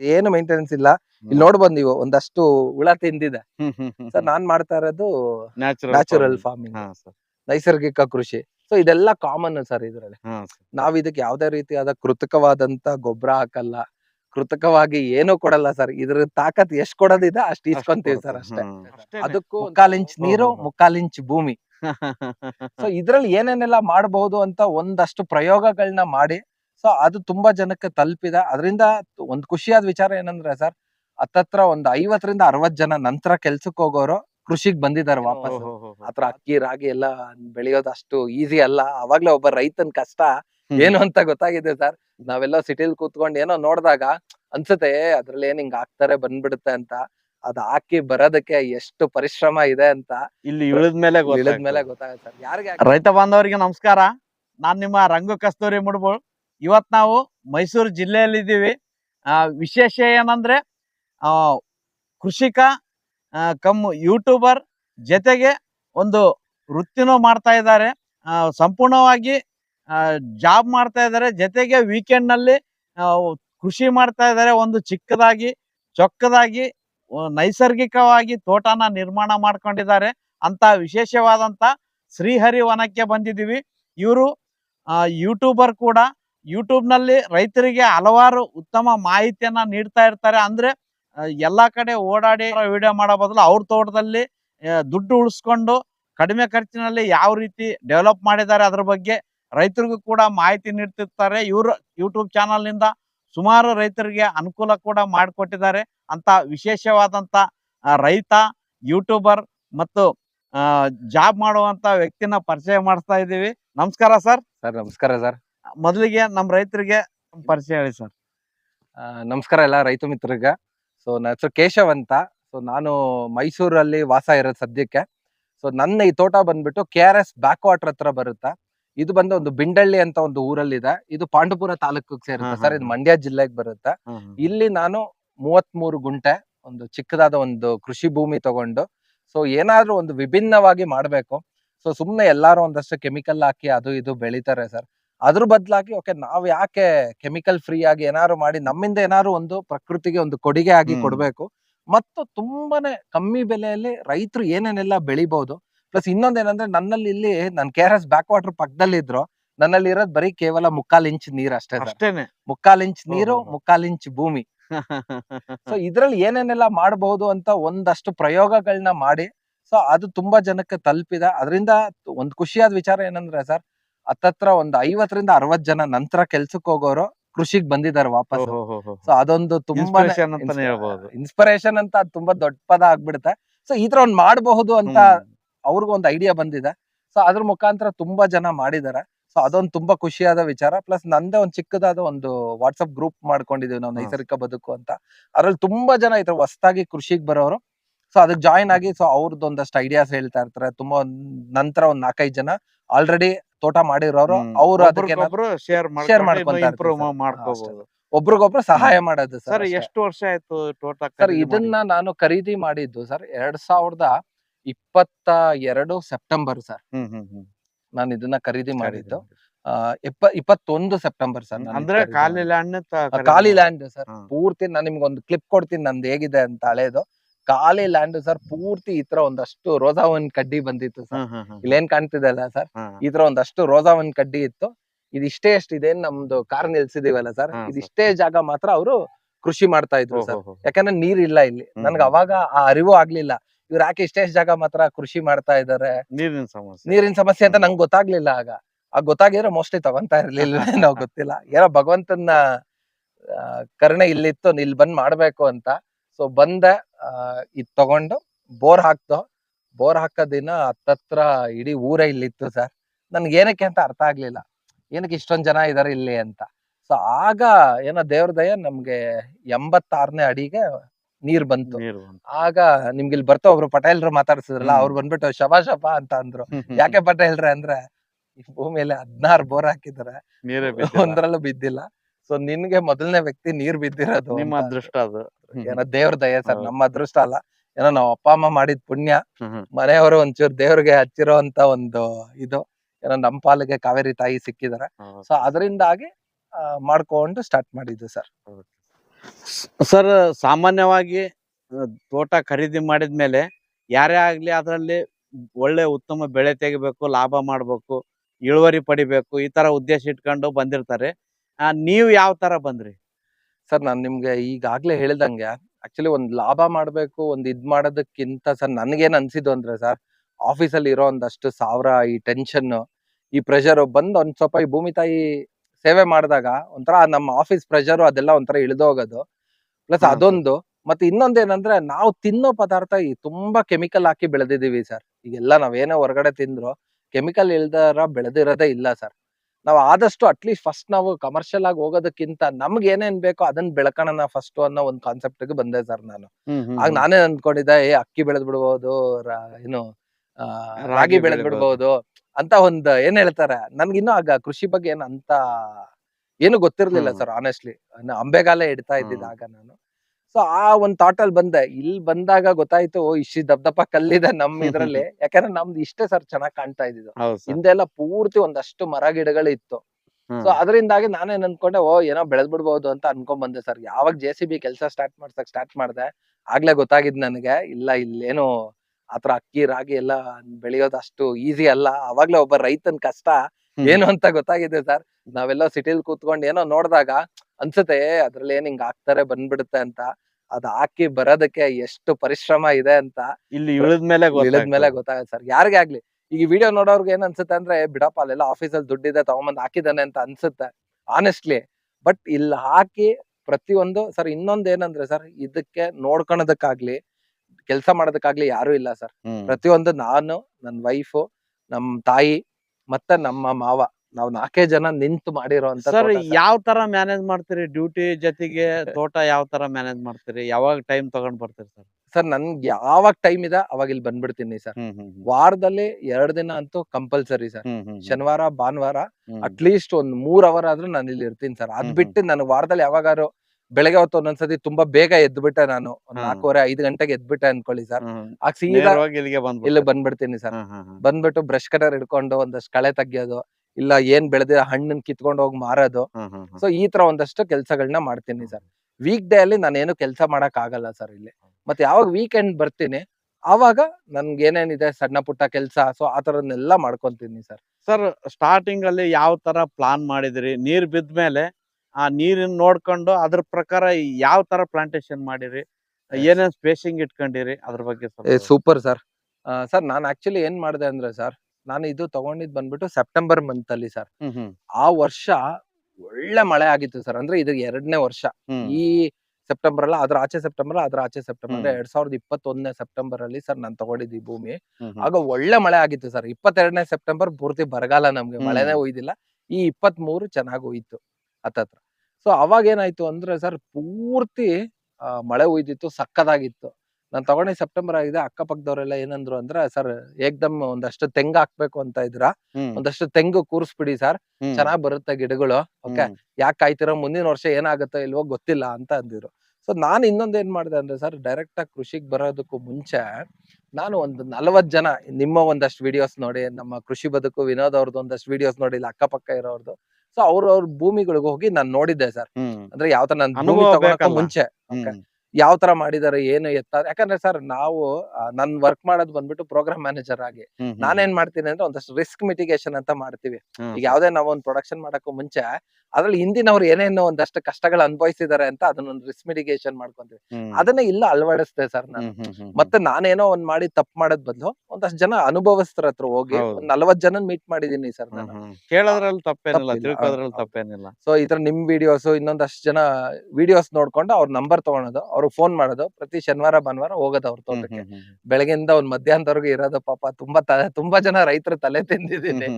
ಏನು ಮೇಂಟೆನೆನ್ಸ್ ಇಲ್ಲ. ಇಲ್ಲಿ ನೋಡ್ಬೋದು ನೀವು ಒಂದಷ್ಟು ಹುಳ ತಿಂದಿದೆ. ಸರ್ ನಾನ್ ಮಾಡ್ತಾ ಇರೋದು ನ್ಯಾಚುರಲ್ ಫಾರ್ಮಿಂಗ್ ನೈಸರ್ಗಿಕ ಕೃಷಿ. ಸೊ ಇದೆಲ್ಲ ಕಾಮನ್ ಸರ್ ಇದ್ರಲ್ಲಿ. ನಾವ್ ಇದಕ್ಕೆ ಯಾವ್ದೇ ರೀತಿಯಾದ ಕೃತಕವಾದಂತ ಗೊಬ್ಬರ ಹಾಕಲ್ಲ. ಕೃತಕವಾಗಿ ಏನೂ ಕೊಡಲ್ಲ ಸರ್. ಇದ್ರ ತಾಕತ್ ಎಷ್ಟ್ ಕೊಡೋದಿದೆ ಅಷ್ಟ್ ಇಸ್ಕೊಂತೀವಿ ಸರ್ ಅಷ್ಟೇ. ಅದಕ್ಕೂ ಮುಕ್ಕಾಲ್ ಇಂಚ್ ನೀರು. ಮುಕ್ಕಾಲ್ ಇಂಚ್ ಭೂಮಿ. ಸೊ ಇದ್ರಲ್ಲಿ ಏನೇನೆಲ್ಲ ಮಾಡಬಹುದು ಅಂತ ಒಂದಷ್ಟು ಪ್ರಯೋಗಗಳನ್ನ ಮಾಡಿ ಸೊ ಅದು ತುಂಬಾ ಜನಕ್ಕೆ ತಲುಪಿದೆ. ಅದರಿಂದ ಒಂದು ಖುಷಿಯಾದ ವಿಚಾರ ಏನಂದ್ರೆ ಸರ್ ಹತ್ತತ್ರ ಒಂದು ಐವತ್ತರಿಂದ ಅರವತ್ ಜನ ನಂತರ ಕೆಲ್ಸಕ್ಕೆ ಹೋಗೋರು ಕೃಷಿಗ್ ಬಂದಿದ್ದಾರೆ ವಾಪಸ್ ಆತರ ಅಕ್ಕಿ ರಾಗಿ ಎಲ್ಲ ಬೆಳೆಯೋದು ಅಷ್ಟು ಈಸಿ ಅಲ್ಲ. ಅವಾಗ್ಲೇ ಒಬ್ಬ ರೈತನ್ ಕಷ್ಟ ಏನು ಅಂತ ಗೊತ್ತಾಗಿದೆ ಸರ್. ನಾವೆಲ್ಲ ಸಿಟಿಲ್ ಕೂತ್ಕೊಂಡು ಏನೋ ನೋಡಿದಾಗ ಅನ್ಸುತ್ತೆ "ಏ, ಅದ್ರಲ್ಲಿ ಏನ್ ಹಿಂಗ್ ಹಾಕ್ತಾರೆ ಬಂದ್ಬಿಡುತ್ತೆ ಅಂತ. ಅದ್ ಹಾಕಿ ಬರೋದಕ್ಕೆ ಎಷ್ಟು ಪರಿಶ್ರಮ ಇದೆ ಅಂತ ಇಲ್ಲಿ ಇಳಿದ ಮೇಲೆ ಇಳಿದ್ಮೇಲೆ ಗೊತ್ತಾಗುತ್ತೆ ಸರ್. ಯಾರಿಗೆ ರೈತ ಬಾಂಧವರಿಗೆ ನಮಸ್ಕಾರ. ನಾನ್ ನಿಮ್ಮ ರಂಗು ಕಸ್ತೂರಿ ಮುಡ್ಬೋಳ್. ಇವತ್ ನಾವು ಮೈಸೂರು ಜಿಲ್ಲೆಯಲ್ಲಿದ್ದೀವಿ. ವಿಶೇಷ ಏನಂದ್ರೆ ಕೃಷಿಕ ಕಮ್ ಯೂಟ್ಯೂಬರ್ ಜೊತೆಗೆ ಒಂದು ವೃತ್ತಿನೂ ಮಾಡ್ತಾ ಇದ್ದಾರೆ. ಸಂಪೂರ್ಣವಾಗಿ ಜಾಬ್ ಮಾಡ್ತಾ ಇದ್ದಾರೆ. ಜೊತೆಗೆ ವೀಕೆಂಡ್ನಲ್ಲಿ ಕೃಷಿ ಮಾಡ್ತಾ ಇದ್ದಾರೆ. ಒಂದು ಚಿಕ್ಕದಾಗಿ, ಚೊಕ್ಕದಾಗಿ ನೈಸರ್ಗಿಕವಾಗಿ ತೋಟನ ನಿರ್ಮಾಣ ಮಾಡ್ಕೊಂಡಿದ್ದಾರೆ. ಅಂತ ವಿಶೇಷವಾದಂತ ಶ್ರೀಹರಿ ವನಕ್ಕೆ ಬಂದಿದ್ದೀವಿ. ಇವರು ಯೂಟ್ಯೂಬರ್ ಕೂಡ. ಯೂಟ್ಯೂಬ್ನಲ್ಲಿ ರೈತರಿಗೆ ಹಲವಾರು ಉತ್ತಮ ಮಾಹಿತಿಯನ್ನ ನೀಡ್ತಾ ಇರ್ತಾರೆ. ಅಂದ್ರೆ ಎಲ್ಲ ಕಡೆ ಓಡಾಡಿ ವಿಡಿಯೋ ಮಾಡೋ ಬದಲು ಅವ್ರ ತೋಟದಲ್ಲಿ ದುಡ್ಡು ಉಳಿಸ್ಕೊಂಡು ಕಡಿಮೆ ಖರ್ಚಿನಲ್ಲಿ ಯಾವ ರೀತಿ ಡೆವಲಪ್ ಮಾಡಿದ್ದಾರೆ ಅದ್ರ ಬಗ್ಗೆ ರೈತರಿಗೂ ಕೂಡ ಮಾಹಿತಿ ನೀಡ್ತಿರ್ತಾರೆ. ಇವರು ಯೂಟ್ಯೂಬ್ ಚಾನಲ್ನಿಂದ ಸುಮಾರು ರೈತರಿಗೆ ಅನುಕೂಲ ಕೂಡ ಮಾಡಿಕೊಟ್ಟಿದ್ದಾರೆ. ಅಂತ ವಿಶೇಷವಾದಂತ ರೈತ ಯೂಟ್ಯೂಬರ್ ಮತ್ತು ಜಾಬ್ ಮಾಡುವಂತ ವ್ಯಕ್ತಿನ ಪರಿಚಯ ಮಾಡಿಸ್ತಾ ಇದ್ದೀವಿ. ನಮಸ್ಕಾರ ಸರ್. ಸರ್, ನಮಸ್ಕಾರ ಸರ್. ಮೊದಲಿಗೆ ನಮ್ಮ ರೈತರಿಗೆ ಪರಿಚಯ ಹೇಳಿ ಸರ್. ನಮಸ್ಕಾರ ಎಲ್ಲ ರೈತ ಮಿತ್ರರಿಗೆ. ಸೊ ನನ್ನ ಹೆಸರು ಕೇಶವ್ ಅಂತ. ಸೊ ನಾನು ಮೈಸೂರಲ್ಲಿ ವಾಸ ಇರೋದು ಸದ್ಯಕ್ಕೆ. ಸೊ ನನ್ನ ಈ ತೋಟ ಬಂದ್ಬಿಟ್ಟು K R S back water ಹತ್ರ ಬರುತ್ತೆ? ಇದು ಬಂದು ಒಂದು ಬಿಂಡಳ್ಳಿ ಅಂತ ಒಂದು ಊರಲ್ಲಿ ಇದೆ ಇದು ಪಾಂಡುಪುರ ತಾಲೂಕಿಗೆ ಸೇರುತ್ತೆ. ಸರ್ ಇದು ಮಂಡ್ಯ ಜಿಲ್ಲೆಗೆ ಬರುತ್ತೆ. ಇಲ್ಲಿ ನಾನು ಮೂವತ್ಮೂರು ಗುಂಟೆ ಒಂದು ಚಿಕ್ಕದಾದ ಒಂದು ಕೃಷಿ ಭೂಮಿ ತಗೊಂಡು ಸೊ ಏನಾದ್ರೂ ಒಂದು ವಿಭಿನ್ನವಾಗಿ ಮಾಡ್ಬೇಕು. ಸೊ ಸುಮ್ನೆ ಎಲ್ಲಾರು ಒಂದಷ್ಟು ಕೆಮಿಕಲ್ ಹಾಕಿ ಅದು ಇದು ಬೆಳಿತಾರೆ ಸರ್. ಅದ್ರ ಬದಲಾಗಿ ಓಕೆ ನಾವ್ ಯಾಕೆ ಕೆಮಿಕಲ್ ಫ್ರೀ ಆಗಿ ಏನಾದ್ರು ಮಾಡಿ ನಮ್ಮಿಂದ ಏನಾದ್ರು ಒಂದು ಪ್ರಕೃತಿಗೆ ಒಂದು ಕೊಡುಗೆ ಆಗಿ. ಕೊಡ್ಬೇಕು. ಮತ್ತು ತುಂಬಾನೇ ಕಮ್ಮಿ ಬೆಲೆಯಲ್ಲಿ ರೈತರು ಏನೇನೆಲ್ಲ ಬೆಳಿಬಹುದು ಪ್ಲಸ್ ಇನ್ನೊಂದೇನಂದ್ರೆ ನನ್ನಲ್ಲಿ ಇಲ್ಲಿ ನನ್ K R S back water ಪಕ್ಕದಲ್ಲಿ ಇದ್ರು ನನ್ನಲ್ಲಿ ಇರೋದ್ ಬರೀ ಕೇವಲ ಮುಕ್ಕಾಲ್ ಇಂಚ್ ನೀರ್ ಅಷ್ಟೇ ಅಷ್ಟೇ ಅಷ್ಟೇನೆ. ಮುಕ್ಕಾಲ್ ಇಂಚ್ ನೀರು. ಮುಕ್ಕಾಲ್ ಇಂಚ್ ಭೂಮಿ. ಸೊ ಇದ್ರಲ್ಲಿ ಏನೇನೆಲ್ಲ ಮಾಡಬಹುದು ಅಂತ ಒಂದಷ್ಟು ಪ್ರಯೋಗಗಳನ್ನ ಮಾಡಿ ಸೊ ಅದು ತುಂಬಾ ಜನಕ್ಕೆ ತಲುಪಿದೆ. ಅದರಿಂದ ಒಂದ್ ಖುಷಿಯಾದ ವಿಚಾರ ಏನಂದ್ರೆ ಸರ್ ಹತ್ತತ್ರ ಒಂದ್ ಐವತ್ತರಿಂದ ಅರವತ್ ಜನ ನಂತರ ಕೆಲ್ಸಕ್ಕೆ ಹೋಗೋರು ಕೃಷಿಗ್ ಬಂದಿದ್ದಾರೆ ವಾಪಸ್. ಸೊ ಅದೊಂದು ತುಂಬಾ. ಇನ್ಸ್ಪಿರೇಷನ್ ಅಂತ ಅದ್ ತುಂಬಾ ದೊಡ್ಡ ಪದ ಆಗ್ಬಿಡುತ್ತೆ. ಸೊ ಈ ತರ ಒಂದ್ ಮಾಡಬಹುದು ಅಂತ ಅವ್ರಿಗೂ ಒಂದು ಐಡಿಯಾ ಬಂದಿದೆ. ಸೊ ಅದ್ರ ಮುಖಾಂತರ ತುಂಬಾ ಜನ ಮಾಡಿದ್ದಾರೆ ಸೊ ಅದೊಂದು ತುಂಬಾ ಖುಷಿಯಾದ ವಿಚಾರ. ಪ್ಲಸ್ ನಂದೇ ಒಂದ್ ಚಿಕ್ಕದಾದ ಒಂದು ವಾಟ್ಸ್ಆಪ್ ಗ್ರೂಪ್ ಮಾಡ್ಕೊಂಡಿದೀವಿ ನಾವು. ನೈಸರ್ಗಿಕ ಬದುಕು ಅಂತ. ಅದ್ರಲ್ಲಿ ತುಂಬಾ ಜನ ಈ ತರ ಹೊಸದಾಗಿ ಕೃಷಿಗೆ ಬರೋರು. ಸೊ ಅದಕ್ಕೆ ಜಾಯಿನ್ ಆಗಿ ಸೊ ಅವ್ರದ್ದು ಒಂದಷ್ಟು ಐಡಿಯಾಸ್ ಹೇಳ್ತಾ ಇರ್ತಾರೆ. ತುಂಬಾ ನಂತರ ಒಂದ್ ನಾಲ್ಕೈದು ಜನ ಆಲ್ರೆಡಿ ತೋಟ ಮಾಡಿರೋರು ಅವ್ರು ಅದಕ್ಕೆ ಶೇರ್ ಒಬ್ರಿಗೊಬ್ರು ಸಹಾಯ ಮಾಡೋದು ಸರ್ ಎಷ್ಟು ವರ್ಷ ಆಯ್ತು ತೋಟ ಸರ್ ಇದನ್ನ ನಾನು ಖರೀದಿ ಮಾಡಿದ್ದು ಸರ್ ಎರಡ್ ಸಾವಿರದ ಇಪ್ಪತ್ತ ಎರಡು ಸೆಪ್ಟೆಂಬರ್ ಸರ್. ನಾನು ಇದನ್ನ ಖರೀದಿ ಮಾಡಿದ್ದು. ಇಪ್ಪ ಇಪ್ಪತ್ತೊಂದು ಸೆಪ್ಟೆಂಬರ್ ಸರ್ ಅಂದ್ರೆ ಖಾಲಿ ಲ್ಯಾಂಡ್ ಖಾಲಿ ಲ್ಯಾಂಡ್ ಸರ್. ಪೂರ್ತಿ ನಾನು ನಿಮ್ಗೆ ಒಂದು ಕ್ಲಿಪ್ ಕೊಡ್ತೀನಿ ನಂದು ಹೇಗಿದೆ ಅಂತ ಹಳೇದು. ಖಾಲಿ ಲ್ಯಾಂಡ್ ಸರ್ ಪೂರ್ತಿ ಈ ತರ ಒಂದಷ್ಟು ರೋಸಾವನ್ ಕಡ್ಡಿ ಬಂದಿತ್ತು ಸರ್ ಇಲ್ಲೇನ್ ಕಾಣ್ತಿದೆ ಅಲ್ಲ ಸರ್ ಈ ತರ ಒಂದಷ್ಟು ರೋಸಾವನ್ ಕಡ್ಡಿ ಇತ್ತು. ಇದಿಷ್ಟೇ ಅಷ್ಟು ಇದೇನ್ ನಮ್ದು ಕಾರ್ ನಿಲ್ಸಿದೀವಲ್ಲ ಸರ್. ಇದಿಷ್ಟೇ ಜಾಗ ಮಾತ್ರ ಅವರು ಕೃಷಿ ಮಾಡ್ತಾ ಇದ್ರು ಸರ್ ಯಾಕಂದ್ರೆ ನೀರ್ ಇಲ್ಲ ಇಲ್ಲಿ. ನನ್ಗೆ ಅವಾಗ ಆ ಅರಿವು ಆಗ್ಲಿಲ್ಲ. ಇವ್ರು ಯಾಕೆ ಇಷ್ಟೇ ಜಾಗ ಮಾತ್ರ ಕೃಷಿ ಮಾಡ್ತಾ ಇದಾರೆ? ನೀರಿನ ಸಮಸ್ಯೆ. ನೀರಿನ ಸಮಸ್ಯೆ ಅಂತ ನಂಗೆ ಗೊತ್ತಾಗ್ಲಿಲ್ಲ ಆಗ. ಆ ಗೊತ್ತಾಗಿದ್ರೆ ಮೋಸ್ಟ್ಲಿ ತಗೊಂತಾ ಇರ್ಲಿಲ್ಲ ನಾವು ಗೊತ್ತಿಲ್ಲ. ಏನೋ ಭಗವಂತನ ಕರುಣೆ ಇಲ್ಲಿತ್ತು ಇಲ್ಲಿ ಬಂದ್ ಮಾಡ್ಬೇಕು ಅಂತ. ಸೊ ಬಂದೆ ಇದ್ ತಗೊಂಡು ಬೋರ್ ಹಾಕ್ತು ಬೋರ್ ಹಾಕೋ ದಿನ ಹತ್ತತ್ರ ಇಡೀ ಊರೇ ಇಲ್ಲಿತ್ತು ಸರ್. ನನ್ಗೆ ಏನಕ್ಕೆ ಅಂತ ಅರ್ಥ ಆಗ್ಲಿಲ್ಲ. ಏನಕ್ಕೆ ಇಷ್ಟೊಂದ್ ಜನ ಇದಾರೆ ಇಲ್ಲಿ ಅಂತ. ಸೊ ಆಗ ಏನೋ ದೇವ್ರ ದಯ ನಮ್ಗೆ ಎಂಬತ್ತಾರನೇ ಅಡಿಗೆ ನೀರ್ ಬಂತು. ಆಗ ನಿಮ್ಗೆ ಇಲ್ಲಿ ಬರ್ತಾ ಒಬ್ರು ಪಟೇಲ್ರು ಮಾತಾಡ್ಸಿದ್ರಲ್ಲ. ಅವ್ರು ಬಂದ್ಬಿಟ್ಟು ಶಬಾ ಶಬಾ ಅಂತ ಅಂದ್ರು. ಯಾಕೆ ಪಟೇಲ್ರೆ ಅಂದ್ರೆ ಈ ಭೂಮಿಯಲ್ಲಿ ಹದ್ನಾರು ಬೋರ್ ಹಾಕಿದಾರೆ. ಒಂದ್ರಲ್ಲೂ ಬಿದ್ದಿಲ್ಲ. ಸೊ ನಿನ್ಗೆ ಮೊದಲನೇ ವ್ಯಕ್ತಿ ನೀರ್ ಬಿದ್ದಿರೋದು ನಿಮ್ಮ ಅದೃಷ್ಟ ಅದು. ಏನೋ ದೇವ್ರ ದಯ ಸರ್ ನಮ್ಮ ಅದೃಷ್ಟ ಅಲ್ಲ. ಏನೋ ನಾವ್ ಅಪ್ಪ ಅಮ್ಮ ಮಾಡಿದ ಪುಣ್ಯ. ಮನೆಯವರು ಒಂಚೂರು ದೇವ್ರಿಗೆ ಹಚ್ಚಿರೋ ಅಂತ ಒಂದು ಇದು ಏನೋ ನಮ್ ಪಾಲಿಗೆ ಕಾವೇರಿ ತಾಯಿ ಸಿಕ್ಕಿದಾರೆ. ಸೊ ಅದರಿಂದಾಗಿ ಮಾಡ್ಕೊಂಡು ಸ್ಟಾರ್ಟ್ ಮಾಡಿದ್ದು ಸರ್. ಸರ್ ಸಾಮಾನ್ಯವಾಗಿ ತೋಟ ಖರೀದಿ ಮಾಡಿದ್ಮೇಲೆ ಯಾರೇ ಆಗ್ಲಿ ಅದರಲ್ಲಿ ಒಳ್ಳೆ ಉತ್ತಮ ಬೆಳೆ ತೆಗಿಬೇಕು ಲಾಭ ಮಾಡ್ಬೇಕು ಇಳುವರಿ ಪಡಿಬೇಕು ಈ ತರ ಉದ್ದೇಶ ಇಟ್ಕೊಂಡು ಬಂದಿರ್ತಾರೆ. ಆ, ನೀವು ಯಾವ ತರ ಬಂದ್ರಿ? ಸರ್ ನಾನು ನಿಮ್ಗೆ ಈಗಾಗ್ಲೇ ಹೇಳ್ದಂಗೆ ಆಕ್ಚುಲಿ ಒಂದು ಲಾಭ ಮಾಡಬೇಕು ಒಂದು ಇದ್ ಮಾಡೋದಕ್ಕಿಂತ ಸರ್ ನನಗೇನು ಅನ್ಸಿದ್ದು ಅಂದ್ರೆ ಸರ್ ಆಫೀಸಲ್ಲಿ ಇರೋ ಒಂದಷ್ಟು ಸಾವಿರ ಈ ಟೆನ್ಷನ್ ಈ ಪ್ರೆಷರು ಬಂದು ಒಂದು ಸ್ವಲ್ಪ ಈ ಭೂಮಿ ತಾಯಿ ಸೇವೆ ಮಾಡಿದಾಗ ಒಂಥರ ನಮ್ಮ ಆಫೀಸ್ ಪ್ರೆಷರು ಅದೆಲ್ಲ ಒಂಥರ ಇಳಿದೋಗೋದು ಪ್ಲಸ್. ಅದೊಂದು ಮತ್ತೆ ಇನ್ನೊಂದೇನಂದ್ರೆ ನಾವು ತಿನ್ನೋ ಪದಾರ್ಥ ಈ ತುಂಬಾ ಕೆಮಿಕಲ್ ಹಾಕಿ ಬೆಳೆದಿದೀವಿ ಸರ್. ಈಗೆಲ್ಲ ನಾವೇನೋ ಹೊರಗಡೆ ತಿಂದ್ರು ಕೆಮಿಕಲ್ ಇಲ್ದಾರ ಬೆಳೆದಿರೋದೇ ಇಲ್ಲ ಸರ್. ನಾವು ಆದಷ್ಟು ಅಟ್ಲೀಸ್ಟ್ ಫಸ್ಟ್ ನಾವು ಕಮರ್ಷಿಯಲ್ ಆಗಿ ಹೋಗೋದಕ್ಕಿಂತ ನಮ್ಗೆ ಏನೇನ್ ಬೇಕೋ ಅದನ್ನ ಬೆಳಕಣ ಫಸ್ಟ್ ಅನ್ನೋ ಒಂದು ಕಾನ್ಸೆಪ್ಟ್ ಬಂದೆ ಸರ್ ನಾನು. ಆಗ ನಾನೇ ಅನ್ಕೊಂಡಿದ್ದೆ ಏ ಅಕ್ಕಿ ಬೆಳೆದ್ ಬಿಡ್ಬೋದು ರಾ- ಏನು ರಾಗಿ ಬೆಳೆದ್. ಬಿಡ್ಬೋದು ಅಂತ ಒಂದ್ ಏನ್ ಹೇಳ್ತಾರೆ ನನ್ಗಿನ್ನೂ ಆಗ ಕೃಷಿ ಬಗ್ಗೆ ಏನ್ ಅಂತ ಏನು ಗೊತ್ತಿರ್ಲಿಲ್ಲ ಸರ್ ಆನೆಸ್ಟ್ಲಿ ಅಂಬೆಗಾಲ ಇಡ್ತಾ ಇದ್ದಿದ್ದಾಗ ಆಗ ನಾನು. ಸೊ ಆ ಒಂದ್ ಥಾಟ್ ಅಲ್ಲಿ ಬಂದೆ. ಇಲ್ಲಿ ಬಂದಾಗ ಗೊತ್ತಾಯ್ತು ಇಷ್ಟು ದಪ್ಪ ಕಲ್ಲಿದೆ ನಮ್ ಇದ್ರಲ್ಲಿ. ಯಾಕಂದ್ರೆ ನಮ್ದು ಇಷ್ಟೇ ಸರ್ ಚೆನ್ನಾಗ್ ಕಾಣ್ತಾ ಇದ್ದಿದ್ದು. ಹಿಂದೆಲ್ಲ ಪೂರ್ತಿ ಒಂದಷ್ಟು ಮರ ಗಿಡಗಳು ಇತ್ತು ಸೊ ಅದರಿಂದಾಗಿ ನಾನೇನ್ ಅನ್ಕೊಂಡೆ ಓ ಏನೋ ಬೆಳೆದ್ ಬಿಡ್ಬೋದು ಅಂತ ಅನ್ಕೊಂಡ್ ಬಂದೆ ಸರ್. ಯಾವಾಗ ಜೆ ಸಿ ಬಿ ಕೆಲಸ ಸ್ಟಾರ್ಟ್ ಮಾಡ್ಸಕ್ ಸ್ಟಾರ್ಟ್ ಮಾಡ್ದೆ ಆಗ್ಲೇ ಗೊತ್ತಾಗಿದ್ ನನಗೆ. ಇಲ್ಲ ಇಲ್ಲೇನು ಆತರ ಅಕ್ಕಿ ರಾಗಿ ಎಲ್ಲ ಬೆಳೆಯೋದು ಅಷ್ಟು ಈಸಿ ಅಲ್ಲ. ಅವಾಗ್ಲೇ ಒಬ್ಬ ರೈತನ್ ಕಷ್ಟ ಏನು ಅಂತ ಗೊತ್ತಾಗಿದೆ ಸರ್. ನಾವೆಲ್ಲ ಸಿಟಿಲ್ ಕೂತ್ಕೊಂಡು ಏನೋ ನೋಡ್ದಾಗ ಅನ್ಸುತ್ತೆ ಅದ್ರಲ್ಲಿ ಏನ್ ಹಿಂಗ್ ಹಾಕ್ತಾರೆ ಬಂದ್ಬಿಡುತ್ತೆ ಅಂತ. ಅದ್ ಹಾಕಿ ಬರೋದಕ್ಕೆ ಎಷ್ಟು ಪರಿಶ್ರಮ ಇದೆ ಅಂತ ಇಲ್ಲಿ ಇಳಿದ್ಮೇಲೆ ಇಳಿದ್ಮೇಲೆ ಗೊತ್ತಾಗುತ್ತೆ ಸರ್. ಯಾರಿಗೆ ಆಗ್ಲಿ ಈಗ ವಿಡಿಯೋ ನೋಡೋರ್ಗೆ ಏನ್ ಅನ್ಸುತ್ತೆ ಅಂದ್ರೆ ಬಿಡಪ್ಪ ಅಲ್ಲೆಲ್ಲ ಆಫೀಸಲ್ಲಿ ದುಡ್ಡಿದೆ ತಗೊಂಬಂದ್ ಹಾಕಿದಾನೆ ಅಂತ ಅನ್ಸುತ್ತೆ ಆನೆಸ್ಟ್ಲಿ ಬಟ್ ಇಲ್ಲಿ ಹಾಕಿ ಪ್ರತಿಯೊಂದು ಸರ್ ಇನ್ನೊಂದ್ ಏನಂದ್ರೆ ಸರ್ ಇದಕ್ಕೆ ನೋಡ್ಕೊಳೋದಕ್ಕಾಗ್ಲಿ ಕೆಲಸ ಮಾಡೋದಕ್ಕಾಗ್ಲಿ ಯಾರು ಇಲ್ಲ ಸರ್. ಪ್ರತಿಯೊಂದು ನಾನು ನನ್ನ ವೈಫು ನಮ್ ತಾಯಿ ಮತ್ತೆ ನಮ್ಮ ಮಾವ. ನಾವ್ ನಾಲ್ಕೇ ಜನ ನಿಂತು ಮಾಡಿರೋ ಸರ್ ಯಾವ ತರ ಮ್ಯಾನೇಜ್ ಮಾಡ್ತೀರಿ? ಡ್ಯೂಟಿ ಜೊತೆಗೆ ತೋಟ ಯಾವ ತರ ಮ್ಯಾನೇಜ್ ಮಾಡ್ತೀರಿ? ಯಾವಾಗ ಟೈಮ್ ತಗೊಂಡ್ ಬರ್ತೀರಿ ಸರ್? ಸರ್ ನನ್ಗೆ ಯಾವಾಗ ಟೈಮ್ ಇದೆ ಅವಾಗ ಇಲ್ಲಿ ಬಂದ್ಬಿಡ್ತೀನಿ ಸರ್. ವಾರದಲ್ಲಿ ಎರಡ್ ದಿನ ಅಂತೂ ಕಂಪಲ್ಸರಿ ಸರ್. ಶನಿವಾರ ಭಾನುವಾರ ಅಟ್ಲೀಸ್ಟ್ ಒಂದ್ ಮೂರ್ ಅವರ್ ಆದ್ರೂ ನಾನು ಇಲ್ಲಿ ಇರ್ತೀನಿ ಸರ್. ಅದ್ ಬಿಟ್ಟು ನನಗೆ ವಾರದಲ್ಲಿ ಯಾವಾಗಾರು ಬೆಳಗ್ಗೆ ಹೊತ್ತು ಒಂದೊಂದ್ಸತಿ ತುಂಬಾ ಬೇಗ ಎದ್ಬಿಟ್ಟೆ ನಾನು. ಒಂದ್. ನಾಲ್ಕೂವರೆ ಐದು ಗಂಟೆಗೆ ಎದ್ಬಿಟ್ಟೆ ಅನ್ಕೊಳ್ಳಿ ಸರ್. ಆಗ ಸೀದಾ. ಇಲ್ಲಿ ಬಂದ್ಬಿಡ್ತೀನಿ ಸರ್. ಬಂದ್ಬಿಟ್ಟು ಬ್ರಷ್ ಕಟರ್ ಹಿಡ್ಕೊಂಡು ಒಂದಷ್ಟು ಕಳೆ ತೆಗಿಯೋದು ಇಲ್ಲ ಏನ್ ಬೆಳೆದ ಹಣ್ಣನ್ ಕಿತ್ಕೊಂಡು ಹೋಗಿ ಮಾರೋದು. ಸೊ ಈ ತರ ಒಂದಷ್ಟು ಕೆಲಸಗಳನ್ನ ಮಾಡ್ತೀನಿ ಸರ್. ವೀಕ್ ಡೇ ಅಲ್ಲಿ ನಾನು ಏನು ಕೆಲಸ ಮಾಡಕ್ ಆಗಲ್ಲ ಸರ್ ಇಲ್ಲಿ. ಮತ್ತೆ ಯಾವಾಗ ವೀಕೆಂಡ್ ಬರ್ತೀನಿ ಆವಾಗ ನನ್ಗೆ ಏನೇನಿದೆ ಸಣ್ಣ ಪುಟ್ಟ ಕೆಲಸ ಸೊ ಆ ತರನ್ನೆಲ್ಲ ಮಾಡ್ಕೊಂತೀನಿ ಸರ್. ಸರ್ ಸ್ಟಾರ್ಟಿಂಗ್ ಅಲ್ಲಿ ಯಾವ ತರ ಪ್ಲಾನ್ ಮಾಡಿದ್ರಿ? ನೀರ್ ಬಿದ್ಮೇಲೆ ಆ ನೀರಿನ ನೋಡ್ಕೊಂಡು ಅದ್ರ ಪ್ರಕಾರ ಯಾವ ತರ ಪ್ಲಾಂಟೇಶನ್ ಮಾಡಿರಿ. ಏನೇನ್ ಸ್ಪೇಸಿಂಗ್ ಇಟ್ಕೊಂಡಿರಿ? ಅದ್ರ ಬಗ್ಗೆ ಸೂಪರ್ ಸರ್. ಸರ್ ನಾನು ಆಕ್ಚುಲಿ ಏನ್ ಮಾಡಿದೆ ಅಂದ್ರೆ ಸರ್ ನಾನು ಇದು ತಗೊಂಡಿದ್ ಬಂದ್ಬಿಟ್ಟು ಸೆಪ್ಟೆಂಬರ್ ಮಂತ್ ಅಲ್ಲಿ ಸರ್ ಆ ವರ್ಷ ಒಳ್ಳೆ ಮಳೆ ಆಗಿತ್ತು ಸರ್. ಅಂದ್ರೆ ಇದು ಎರಡನೇ ವರ್ಷ. ಈ ಸೆಪ್ಟೆಂಬರ್ ಅಲ್ಲ ಅದ್ರ ಆಚೆ ಸೆಪ್ಟೆಂಬರ್ ಅದ್ರ ಆಚೆ ಸೆಪ್ಟೆಂಬರ್. ಎರಡ್ ಸಾವಿರದ ಇಪ್ಪತ್ತೊಂದನೇ ಸೆಪ್ಟೆಂಬರ್ ಅಲ್ಲಿ ಸರ್ ನಾನು ತಗೊಂಡಿದ್ದು ಈ ಭೂಮಿ. ಆಗ ಒಳ್ಳೆ ಮಳೆ ಆಗಿತ್ತು ಸರ್. ಇಪ್ಪತ್ತೆರಡನೇ ಸೆಪ್ಟೆಂಬರ್ ಪೂರ್ತಿ ಬರಗಾಲ ನಮ್ಗೆ. ಮಳೆನೇ ಹೋಯ್ದಿಲ್ಲ ಈ ಇಪ್ಪತ್ತ್ ಮೂರು ಚೆನ್ನಾಗಿ ಹೋಯ್ತು ಹತ್ತತ್ರ. ಸೊ ಅವಾಗ ಏನಾಯ್ತು ಅಂದ್ರೆ ಸರ್ ಪೂರ್ತಿ ಮಳೆ ಹೋಯ್ದಿತ್ತು ಸಕ್ಕದಾಗಿತ್ತು. ನಾನು ತಗೊಂಡೆ ಸೆಪ್ಟೆಂಬರ್ ಆಗಿದೆ ಅಕ್ಕಪಕ್ಕದವರೆಲ್ಲ ಏನಂದ್ರು ಅಂದ್ರೆ ಸರ್ ಏಕ್ದಮ್ ಒಂದಷ್ಟು ತೆಂಗು ಹಾಕ್ಬೇಕು ಅಂತ ಇದ್ರ ಒಂದಷ್ಟು ತೆಂಗು ಕೂರಿಸ್ಬಿಡಿ ಸರ್. ಚೆನ್ನಾಗ್ ಬರುತ್ತೆ ಗಿಡಗಳು ಓಕೆ. ಯಾಕೆ ಕಾಯ್ತಿರೋ ಮುಂದಿನ ವರ್ಷ ಏನಾಗುತ್ತೋ ಇಲ್ವೋ ಗೊತ್ತಿಲ್ಲ ಅಂತ ಅಂದಿದ್ರು. ಸೊ ನಾನು ಇನ್ನೊಂದ್ ಏನ್ ಮಾಡಿದೆ ಅಂದ್ರೆ ಸರ್ ಡೈರೆಕ್ಟ್ ಆಗಿ ಕೃಷಿಗ್ ಬರೋದಕ್ಕೂ ಮುಂಚೆ ನಾನು ಒಂದು ನಲವತ್ ಜನ ನಿಮ್ಮ ಒಂದಷ್ಟು ವಿಡಿಯೋಸ್ ನೋಡಿ ನಮ್ಮ ಕೃಷಿ ಬದುಕು ವಿನೋದ್ ಅವ್ರದ್ದು ಒಂದಷ್ಟು ವಿಡಿಯೋಸ್ ನೋಡಿ ಇಲ್ಲ ಅಕ್ಕಪಕ್ಕ ಇರೋರ್ದು. ಸೊ ಅವ್ರ ಅವ್ರ ಭೂಮಿಗಳಿಗೆ ಹೋಗಿ ನಾನು ನೋಡಿದ್ದೆ ಸರ್. ಅಂದ್ರೆ ಯಾವ ತರ ನನ್ ಭೂಮಿ ಅನುಭವ ಮುಂಚೆ. ಯಾವ ತರ ಮಾಡಿದಾರೆ ಏನು ಎತ್ತ ಯಾಕಂದ್ರೆ ಸರ್ ನಾವು ನನ್ ವರ್ಕ್ ಮಾಡೋದು ಬಂದ್ಬಿಟ್ಟು ಪ್ರೋಗ್ರಾಮ್ ಮ್ಯಾನೇಜರ್ ಆಗಿ. ನಾನೇನ್ ಮಾಡ್ತೀನಿ ಅಂದ್ರೆ ಒಂದಷ್ಟು ರಿಸ್ಕ್ ಮಿಟಿಗೇಷನ್ ಅಂತ ಮಾಡ್ತೀವಿ. ಈಗ ಯಾವ್ದೇ ನಾವು ಒಂದು ಪ್ರೊಡಕ್ಷನ್ ಮಾಡಕ್ಕೂ ಮುಂಚೆ ಅದ್ರಲ್ಲಿ ಹಿಂದಿನವ್ರು ಏನೇನೋ ಒಂದಷ್ಟು ಕಷ್ಟಗಳು ಅನುಭವಿಸಿದಾರೆ ಅಂತ ಅದನ್ನೊಂದು ರಿಸ್ಕ್ ಮಿಡಿಗೇಷನ್ ಮಾಡ್ಕೊಂತೀವಿ ಅದನ್ನ ಇಲ್ಲ ಅಳವಡಿಸ್ದೆ ಸರ್ ನಾನು. ಮತ್ತೆ ನಾನೇನೋ ಒಂದ್ ಮಾಡಿ ತಪ್ಪು ಮಾಡೋದ್ ಬದಲು ಒಂದಷ್ಟು ಜನ ಅನುಭವಸ್ಥರ ಹತ್ರ ಹೋಗಿ. ಒಂದ್ ನಲ್ವತ್ ಜನ ಮೀಟ್ ಮಾಡಿದೀನಿ ಸರ್ ನಾನು. ಕೇಳೋದ್ರಲ್ಲಿ ತಪ್ಪೇನಿಲ್ಲ. ತಿಳ್ಕೋದ್ರಲ್ಲಿ ತಪ್ಪೇನಿಲ್ಲ ಸೊ ಈ ತರ ನಿಮ್ ವಿಡಿಯೋಸ್ ಇನ್ನೊಂದಷ್ಟು ಜನ ವಿಡಿಯೋಸ್ ನೋಡ್ಕೊಂಡು ಅವ್ರ ನಂಬರ್ ತಗೊಳೋದು ಅವ್ರಿಗೆ ಫೋನ್ ಮಾಡೋದು ಪ್ರತಿ ಶನಿವಾರ ಭಾನುವಾರ ಹೋಗೋದು ಅವ್ರ ತೋಟಕ್ಕೆ ಬೆಳಗಿಂದ ಒಂದ್ ಮಧ್ಯಾಹ್ನದವರೆಗೂ ಇರೋದು ಪಾಪ ತುಂಬಾ ತುಂಬಾ ಜನ ರೈತರ ತಲೆ ತಿಂದಿದ್ದೀನಿ.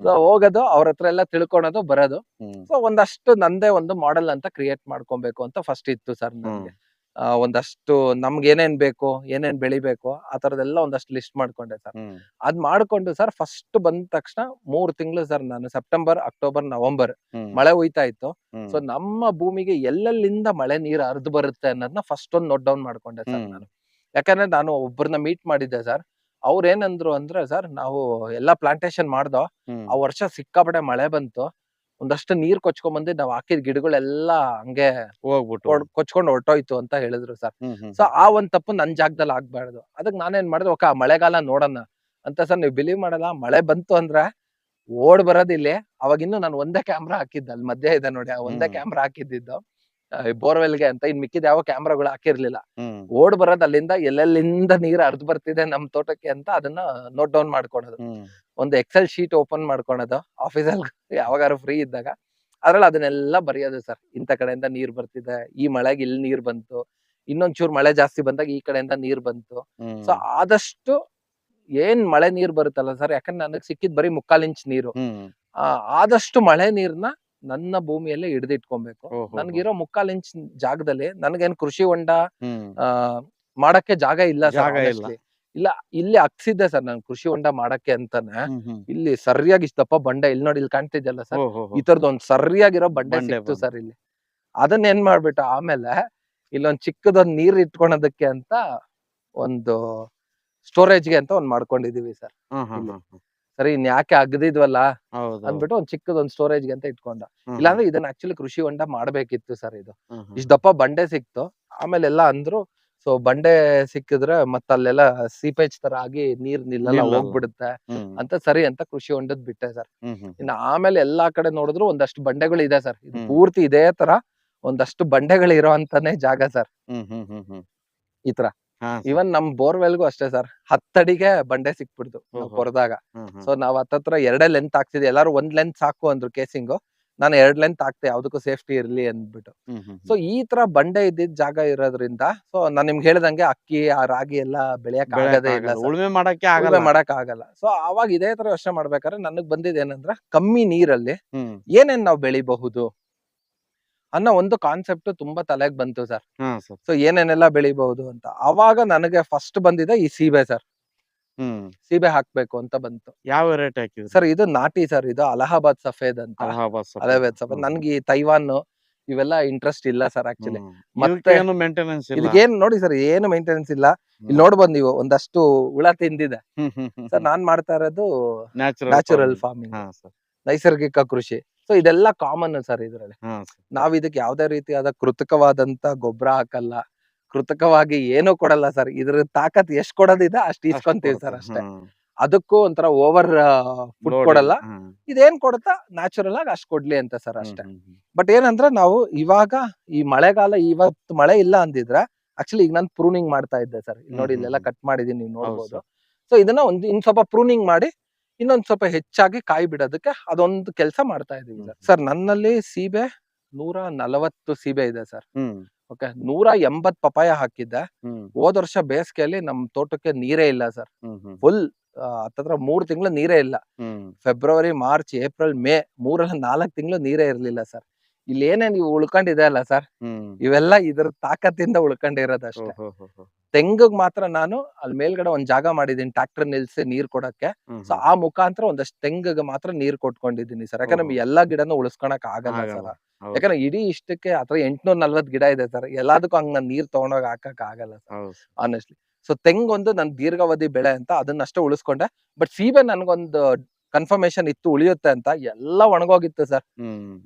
ಸೊ ಹೋಗೋದು ಅವ್ರ ಹತ್ರ ಎಲ್ಲ ತಿಳ್ಕೊಳೋದು ಬರೋದು. ಸೊ ಒಂದಷ್ಟು ನಂದೇ ಒಂದು ಮಾಡೆಲ್ ಅಂತ ಕ್ರಿಯೇಟ್ ಮಾಡ್ಕೊಬೇಕು ಅಂತ ಫಸ್ಟ್ ಇತ್ತು ಸರ್ ನನಗೆ ಆ, ಒಂದಷ್ಟು ನಮ್ಗೆ ಏನೇನ್ ಬೇಕು ಏನೇನ್ ಬೆಳಿಬೇಕು ಆ ತರದೆಲ್ಲ ಒಂದಷ್ಟು ಲಿಸ್ಟ್ ಮಾಡ್ಕೊಂಡೆ ಸರ್ ಅದ್ ಮಾಡ್ಕೊಂಡು ಸರ್ ಫಸ್ಟ್ ಬಂದ ತಕ್ಷಣ ಮೂರ್ ತಿಂಗಳು ಸರ್ ನಾನು ಸೆಪ್ಟೆಂಬರ್ ಅಕ್ಟೋಬರ್ ನವೆಂಬರ್ ಮಳೆ ಹೋಯ್ತಾ ಇತ್ತು. ಸೊ ನಮ್ಮ ಭೂಮಿಗೆ ಎಲ್ಲೆಲ್ಲಿಂದ ಮಳೆ ನೀರು ಹರಿದು ಬರುತ್ತೆ ಅನ್ನೋದನ್ನ ಫಸ್ಟ್ ಒಂದು ನೋಟ್ ಡೌನ್ ಮಾಡ್ಕೊಂಡೆ ಸರ್ ನಾನು. ಯಾಕಂದ್ರೆ ನಾನು ಒಬ್ಬರನ್ನ ಮೀಟ್ ಮಾಡಿದ್ದೆ ಸರ್ ಅವ್ರ ಏನಂದ್ರು ಅಂದ್ರೆ ಸರ್ ನಾವು ಎಲ್ಲಾ ಪ್ಲಾಂಟೇಶನ್ ಮಾಡ್ದೋ ಆ ವರ್ಷ ಸಿಕ್ಕಾಪಟ್ಟೆ ಮಳೆ ಬಂತು. ಒಂದಷ್ಟು ನೀರ್ ಕೊಚ್ಕೊಂಡ್ ಬಂದಿ ನಾವ್ ಹಾಕಿದ ಗಿಡಗಳೆಲ್ಲ ಹಂಗೆ ಹೋಗ್ಬಿಟ್ಟು ಕೊಚ್ಕೊಂಡ್ ಹೊರ್ಟೋಯ್ತು ಅಂತ ಹೇಳಿದ್ರು ಸರ್. ಸೊ ಆ ಒಂದ್ ತಪ್ಪು ನನ್ ಜಾಗದಲ್ಲಿ ಆಗ್ಬಾರ್ದು. ಅದಕ್ ನಾನೇನ್ ಮಾಡಿದೆ ಓಕೆ ಮಳೆಗಾಲ ನೋಡೋಣ. ಅಂತ ಸರ್ ನೀವು ಬಿಲೀವ್ ಮಾಡಲ್ಲ ಮಳೆ ಬಂತು ಅಂದ್ರೆ ಓಡ್ ಬರೋದಿಲ್ಲಿ ಅವಾಗಿನ್ನು ಅವಾಗ ಇನ್ನು ನಾನು ಒಂದೇ ಕ್ಯಾಮ್ರಾ ಹಾಕಿದ್ದೆ ಅಲ್ಲಿ ಮಧ್ಯ ಇದೆ ನೋಡಿ ಆ ಒಂದೇ. ಕ್ಯಾಮ್ರಾ ಹಾಕಿದ್ದು ಬೋರ್ವೆಲ್ಗೆ ಅಂತ ಇನ್ ಮಿಕ್ಕಿದ ಯಾವ ಕ್ಯಾಮ್ರಾಗಳು ಹಾಕಿರ್ಲಿಲ್ಲ. ಓಡ್ ಬರೋದ್ ಅಲ್ಲಿಂದ ಎಲ್ಲೆಲ್ಲಿಂದ ನೀರ್ ಹರಿದು ಬರ್ತಿದೆ ನಮ್ ತೋಟಕ್ಕೆ ಅಂತ ಅದನ್ನ ನೋಟ್ ಡೌನ್ ಮಾಡ್ಕೊಳೋದು ಹ್ಮ್. ಒಂದು ಎಕ್ಸೆಲ್ ಶೀಟ್ ಓಪನ್ ಮಾಡ್ಕೊಳೋದು ಆಫೀಸಲ್ಲಿ ಯಾವಾಗಾರು ಫ್ರೀ ಇದ್ದಾಗ. ಅದ್ರಲ್ಲಿ ಅದನ್ನೆಲ್ಲ ಬರೆಯೋದು ಸರ್ ಇಂಥ ಕಡೆಯಿಂದ ನೀರ್ ಬರ್ತಿದೆ ಈ ಮಳೆಗೆ ಇಲ್ಲಿ ನೀರ್ ಬಂತು ಇನ್ನೊಂದ್ ಚೂರ್ ಮಳೆ ಜಾಸ್ತಿ ಬಂದಾಗ ಈ ಕಡೆಯಿಂದ ನೀರ್ ಬಂತು. ಸೊ ಆದಷ್ಟು ಏನ್ ಮಳೆ ನೀರ್ ಬರುತ್ತಲ್ಲ ಸರ್ ಯಾಕಂದ್ರೆ ನನಗೆ ಸಿಕ್ಕಿದ್ ಬರೀ ಮುಕ್ಕಾಲ್ ಇಂಚ್ ನೀರು. ಆದಷ್ಟು ಮಳೆ ನೀರ್ನ ನನ್ನ ಭೂಮಿಯಲ್ಲೇ ಹಿಡಿದಿಟ್ಕೊಬೇಕು. ನನ್ಗಿರೋ ಮುಕ್ಕಾಲ್ ಇಂಚ್ ಜಾಗದಲ್ಲಿ ನನ್ಗೇನ್ ಕೃಷಿ ಹೊಂಡ ಆ, ಮಾಡಕ್ಕೆ ಜಾಗ ಇಲ್ಲ ಸರ್ ಜಾಗ ಇಲ್ಲ. ಇಲ್ಲಿ ಅಕ್ಸಿದ್ದೆ ಸರ್ ನಾನು ಕೃಷಿ ಹೊಂಡ ಮಾಡಕ್ಕೆ ಅಂತಾನೆ. ಇಲ್ಲಿ ಸರಿಯಾಗಿ ಇಷ್ಟಪ್ಪ ಬಂಡೆ ಇಲ್ಲಿ ನೋಡಿ ಇಲ್ಲಿ ಕಾಣ್ತಿದ್ಯಲ್ಲ ಸರ್? ಈ ತರದ್ ಒಂದ್ ಸರಿಯಾಗಿರೋ ಬಂಡೆ ಸಿಕ್ತು ಸರ್ ಇಲ್ಲಿ. ಅದನ್ನ ಏನ್ ಮಾಡ್ಬಿಟ್ಟು ಆಮೇಲೆ ಇಲ್ಲೊಂದ್ ಚಿಕ್ಕದೊಂದ್ ನೀರ್ ಇಟ್ಕೊಳೋದಕ್ಕೆ ಅಂತ ಒಂದು ಸ್ಟೋರೇಜ್ಗೆ ಅಂತ ಒಂದ್ ಮಾಡ್ಕೊಂಡಿದೀವಿ ಸರ್. ಸರಿ ಇನ್ ಯಾಕೆ ಅಗದಿದ್ವಲ್ಲ ಅಂದ್ಬಿಟ್ಟು ಒಂದ್ ಚಿಕ್ಕದೊಂದ್ ಸ್ಟೋರೇಜ್ಗೆ ಅಂತ ಇಟ್ಕೊಂಡ. ಇಲ್ಲಾಂದ್ರೆ ಇದನ್ನ ಆಕ್ಚುಲಿ ಕೃಷಿ ಹೊಂಡ ಮಾಡ್ಬೇಕಿತ್ತು ಸರ್ ಇದು. ಹ್ಮ್ ಹ್ಮ್. ಇಷ್ಟ ದಪ್ಪ ಬಂಡೆ ಸಿಕ್ತು. ಆಮೇಲೆ ಎಲ್ಲಾ ಅಂದ್ರು ಸೊ ಬಂಡೆ ಸಿಕ್ಕಿದ್ರೆ ಮತ್ತ ಅಲ್ಲೆಲ್ಲ ಸೀಪೇಜ್ ತರ ಆಗಿ ನೀರ್ ನಿಲ್ಲಲ್ಲ ನಿಲ್ಲಲ್ಲ. ಹೋಗ್ಬಿಡುತ್ತೆ. ಅಂತ ಸರಿ ಅಂತ ಕೃಷಿ ಹೊಂಡದ್ ಬಿಟ್ಟೆ ಸರ್. ಇನ್ನು ಆಮೇಲೆ ಎಲ್ಲಾ ಕಡೆ ನೋಡಿದ್ರು ಒಂದಷ್ಟು ಬಂಡೆಗಳು ಇದೆ ಸರ್. ಇದು ಪೂರ್ತಿ ಇದೇ ತರ ಒಂದಷ್ಟು ಬಂಡೆಗಳು ಇರೋ ಅಂತಾನೆ ಜಾಗ ಸರ್. ಈ ತರ. ಇವನ್ ನಮ್ ಬೋರ್ವೆಲ್ಗೂ ಅಷ್ಟೇ ಸರ್. ಹತ್ತಡಿಗೆ ಬಂಡೆ ಸಿಕ್ಬಿಡ್ತು ಹೊರದಾಗ ಸೊ ನಾವ್ ಹತ್ತತ್ರ ಎರಡೇ ಲೆಂತ್ ಹಾಕ್ತಿದ್ವಿ ಎಲ್ಲಾರು ಒಂದ್ ಲೆಂತ್ ಸಾಕು ಅಂದ್ರು ಕೇಸಿಂಗು ನಾನು ಎರಡ್ ಲೆಂತ್ ಹಾಕ್ತೆ ಯಾವ್ದಕ್ಕೂ ಸೇಫ್ಟಿ ಇರ್ಲಿ ಅಂದ್ಬಿಟ್ಟು. ಸೊ ಈ ತರ ಬಂಡೆ ಇದ್ದಿದ್ ಜಾಗ ಇರೋದ್ರಿಂದ ಸೊ ನಾನ್ ನಿಮ್ಗೆ ಹೇಳ್ದಂಗೆ ಅಕ್ಕಿ ಆ ರಾಗಿ ಎಲ್ಲ ಬೆಳೆಯಕ್ ಆಗದೇ ಇಲ್ಲ ಉಳುಮೆ ಮಾಡಕ್ಕೆ ಆಗಲ್ಲ. ಮಾಡಕ್ ಆಗಲ್ಲ. ಸೊ ಅವಾಗ ಇದೇ ತರ ಯೋಚನೆ ಮಾಡ್ಬೇಕಾದ್ರೆ ನನಗ್ ಬಂದಿದ್ ಏನಂದ್ರ ಕಮ್ಮಿ ನೀರಲ್ಲಿ ಏನೇನ್ ನಾವ್ ಬೆಳಿಬಹುದು ಅನ್ನೋ ಒಂದು ಕಾನ್ಸೆಪ್ಟ್ ತುಂಬಾ ತಲೆಗ್ ಬಂತು ಸರ್. ಸೊ ಏನೇನೆಲ್ಲ ಬೆಳಿಬಹುದು ಅಂತ. ಅವಾಗ ನನಗೆ ಫಸ್ಟ್ ಬಂದಿದೆ ಈ ಸೀಬೆ ಸರ್. ಹ್ಮ್. ಸೀಬೆ ಹಾಕ್ಬೇಕು ಅಂತ ಬಂತು. ಯಾವ ರೇಟ್ ಹಾಕಿದ್ರು? ಸರ್ ಇದು ನಾಟಿ ಸರ್ ಇದು ಅಲಹಾಬಾದ್ ಸಫೇದ್ ಅಂತ. ಅಲಹಾಬಾದ್. ಅಲಹಾಬಾದ್ ಸಫೇದ್. ನನ್ಗೆ ಈ ತೈವಾನ್ ಇವೆಲ್ಲ ಇಂಟ್ರೆಸ್ಟ್ ಇಲ್ಲ ಸರ್ ಆಕ್ಚುಲಿ. ಮತ್ತೆ ಏನು ಮೇಂಟೆನೆನ್ಸ್ ಇಲ್ಲ? ಇದಕ್ಕೇನ್ ನೋಡಿ ಸರ್ ಏನು ಮೇಂಟೆನೆನ್ಸ್ ಇಲ್ಲ. ಇಲ್ಲಿ ನೋಡ್ಬೋದು ನೀವು ಒಂದಷ್ಟು ಹುಳ ತಿಂದಿದೆ. ಸರ್ ನಾನ್ ಮಾಡ್ತಾ ಇರೋದು ನ್ಯಾಚುರಲ್ ಫಾರ್ಮಿಂಗ್ ನೈಸರ್ಗಿಕ ಕೃಷಿ. ಸೊ ಇದೆಲ್ಲ ಕಾಮನ್ ಸರ್ ಇದ್ರಲ್ಲಿ. ನಾವ್ ಇದಕ್ಕೆ ಯಾವ್ದೇ ರೀತಿಯಾದ ಕೃತಕವಾದಂತ ಗೊಬ್ಬರ ಹಾಕಲ್ಲ. ಕೃತಕವಾಗಿ ಏನೂ ಕೊಡಲ್ಲ ಸರ್. ಇದ್ರ ತಾಕತ್ ಎಷ್ಟ್ ಕೊಡೋದಿದೆ ಅಷ್ಟ್ ಇಸ್ಕೊಂತೀವಿ ಸರ್ ಅಷ್ಟೇ. ಅದಕ್ಕೂ ಒಂಥರ ಓವರ್ ಫುಡ್ ಕೊಡಲ್ಲ. ಇದೇನ್ ಕೊಡುತ್ತಾ? ನ್ಯಾಚುರಲ್ ಆಗಿ ಅಷ್ಟ್ ಕೊಡ್ಲಿ ಅಂತ ಸರ್ ಅಷ್ಟೇ. ಬಟ್ ಏನಂದ್ರೆ ನಾವು ಇವಾಗ ಈ ಮಳೆಗಾಲ ಇವತ್ತು ಮಳೆ ಇಲ್ಲ ಅಂದಿದ್ರೆ ಆಕ್ಚುಲಿ ಈಗ ನಾನು ಪ್ರೂನಿಂಗ್ ಮಾಡ್ತಾ ಇದ್ದೆ ಸರ್. ನೋಡಿ ಇಲ್ಲೆಲ್ಲ ಕಟ್ ಮಾಡಿದೀನಿ ನೀವು ನೋಡ್ಬೋದು. ಸೊ ಇದನ್ನ ಒಂದು ಇನ್ ಸ್ವಲ್ಪ ಪ್ರೂನಿಂಗ್ ಮಾಡಿ ಇನ್ನೊಂದ್ ಸ್ವಲ್ಪ ಹೆಚ್ಚಾಗಿ ಕಾಯಿ ಬಿಡೋದಕ್ಕೆ ಅದೊಂದು ಕೆಲಸ ಮಾಡ್ತಾ ಇದೀವಿ ಸರ್. ನನ್ನಲ್ಲಿ ಸೀಬೆ ನೂರ ನಲವತ್ತು ಸೀಬೆ ಇದೆ ಸರ್. ಓಕೆ ನೂರ ಎಂಬತ್ ಪಪಾಯ ಹಾಕಿದ್ದೆ. ಹೋದ ವರ್ಷ ಬೇಸಿಗೆಯಲ್ಲಿ ನಮ್ ತೋಟಕ್ಕೆ ನೀರೇ ಇಲ್ಲ ಸರ್. ಫುಲ್ ಹತ್ತತ್ರ ಮೂರ್ ತಿಂಗಳು ನೀರೇ ಇಲ್ಲ. ಫೆಬ್ರವರಿ ಮಾರ್ಚ್ ಏಪ್ರಿಲ್ ಮೇ ಮೂರಲ್ಲ ನಾಲ್ಕ್ ತಿಂಗಳು ನೀರೇ ಇರ್ಲಿಲ್ಲ ಸರ್. ಇಲ್ಲಿ ಏನೇನ್ ನೀವು ಉಳ್ಕೊಂಡಿದೆ ಅಲ್ಲ ಸರ್? ಇವೆಲ್ಲ ಇದ್ರ ತಾಕತ್ತಿಂದ ಉಳ್ಕೊಂಡಿರೋದಷ್ಟೇ ಅಷ್ಟೇ. ತೆಂಗಗ್ ಮಾತ್ರ ನಾನು ಅಲ್ಲಿ ಮೇಲ್ಗಡೆ ಒಂದ್ ಜಾಗ ಮಾಡಿದೀನಿ ಟ್ರಾಕ್ಟರ್ ನಿಲ್ಸಿ ನೀರ್ ಕೊಡಕ್ಕೆ. ಸೊ ಆ ಮುಖಾಂತರ ಒಂದಷ್ಟು ತೆಂಗಗ್ ಮಾತ್ರ ನೀರ್ ಕೊಟ್ಕೊಂಡಿದ್ದೀನಿ ಸರ್. ಯಾಕಂದ್ರೆ ನಮ್ಗೆ ಎಲ್ಲಾ ಗಿಡನೂ ಉಳಿಸ್ಕೊಳಕ್ ಆಗಲ್ಲ. ಸರ್. ಯಾಕಂದ್ರೆ ಇಡೀ ಇಷ್ಟಕ್ಕೆ ಅಥವಾ ಎಂಟ್ನೂರ್ ನಲ್ವತ್ ಗಿಡ ಇದೆ ಸರ್. ಎಲ್ಲದಕ್ಕೂ ಹಂಗ್ ನಾನು ನೀರ್ ತಗೊಂಡೋಗ್ ಹಾಕಕ್ ಆಗಲ್ಲ ಸರ್. ಆನೆಸ್ಟ್ಲಿ ಸೊ ತೆಂಗೊಂದು ನನ್ ದೀರ್ಘಾವಧಿ ಬೆಳೆ ಅಂತ ಅದನ್ನಷ್ಟೇ ಉಳಿಸ್ಕೊಂಡೆ. ಬಟ್ ಸೀಬೆ ನನ್ಗೊಂದು ಕನ್ಫರ್ಮೇಶನ್ ಇತ್ತು ಉಳಿಯುತ್ತೆ ಅಂತ ಎಲ್ಲ ಒಣಗೋಗಿತ್ತು ಸರ್.